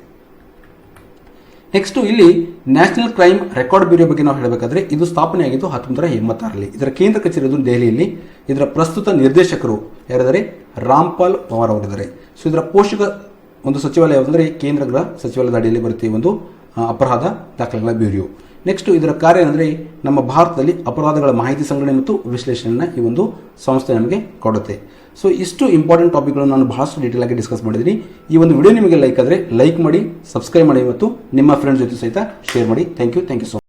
ನೆಕ್ಸ್ಟ್ ಇಲ್ಲಿ ನ್ಯಾಷನಲ್ ಕ್ರೈಮ್ ರೆಕಾರ್ಡ್ ಬ್ಯೂರೋ ಬಗ್ಗೆ ನಾವು ಹೇಳಬೇಕಾದ್ರೆ ಇದು ಸ್ಥಾಪನೆಯಾಗಿದ್ದು ಹತ್ತೊಂಬತ್ತರ ಎಂಬತ್ತಾರರಲ್ಲಿ. ಇದರ ಕೇಂದ್ರ ಕಚೇರಿ ಇರೋದು ದೆಹಲಿಯಲ್ಲಿ. ಇದರ ಪ್ರಸ್ತುತ ನಿರ್ದೇಶಕರು ಯಾರಿದ್ದಾರೆ? ರಾಮ್ಪಾಲ್ ಪವಾರ್ ಅವರಿದ್ದಾರೆ. ಸೊ ಇದರ ಪೋಷಕ ಒಂದು ಸಚಿವಾಲಯ ಅಂದರೆ ಕೇಂದ್ರ ಗೃಹ ಸಚಿವಾಲಯದ ಅಡಿಯಲ್ಲಿ ಬರುತ್ತೆ ಒಂದು ಅಪರಾಧ ದಾಖಲೆಗಳ ಬ್ಯೂರೋ. ನೆಕ್ಸ್ಟ್ ಇದರ ಕಾರ್ಯ ಅಂದರೆ ನಮ್ಮ ಭಾರತದಲ್ಲಿ ಅಪರಾಧಗಳ ಮಾಹಿತಿ ಸಂಗ್ರಹಣೆ ಮತ್ತು ವಿಶ್ಲೇಷಣೆಯನ್ನು ಈ ಒಂದು ಸಂಸ್ಥೆ ನಮಗೆ ಕೊಡುತ್ತೆ. ಸೊ ಇಷ್ಟು ಇಂಪಾರ್ಟೆಂಟ್ ಟಾಪಿಕ್ಗಳನ್ನು ನಾನು ಬಹಳಷ್ಟು ಡೀಟೇಲ್ ಆಗಿ ಡಿಸ್ಕಸ್ ಮಾಡಿದ್ದೀನಿ. ಈ ಒಂದು ವಿಡಿಯೋ ನಿಮಗೆ ಲೈಕ್ ಆದರೆ ಲೈಕ್ ಮಾಡಿ ಸಬ್ಸ್ಕ್ರೈಬ್ ಮಾಡಿ ಮತ್ತು ನಿಮ್ಮ ಫ್ರೆಂಡ್ಸ್ ಜೊತೆ ಸಹಿತ ಶೇರ್ ಮಾಡಿ. Thank you thank you so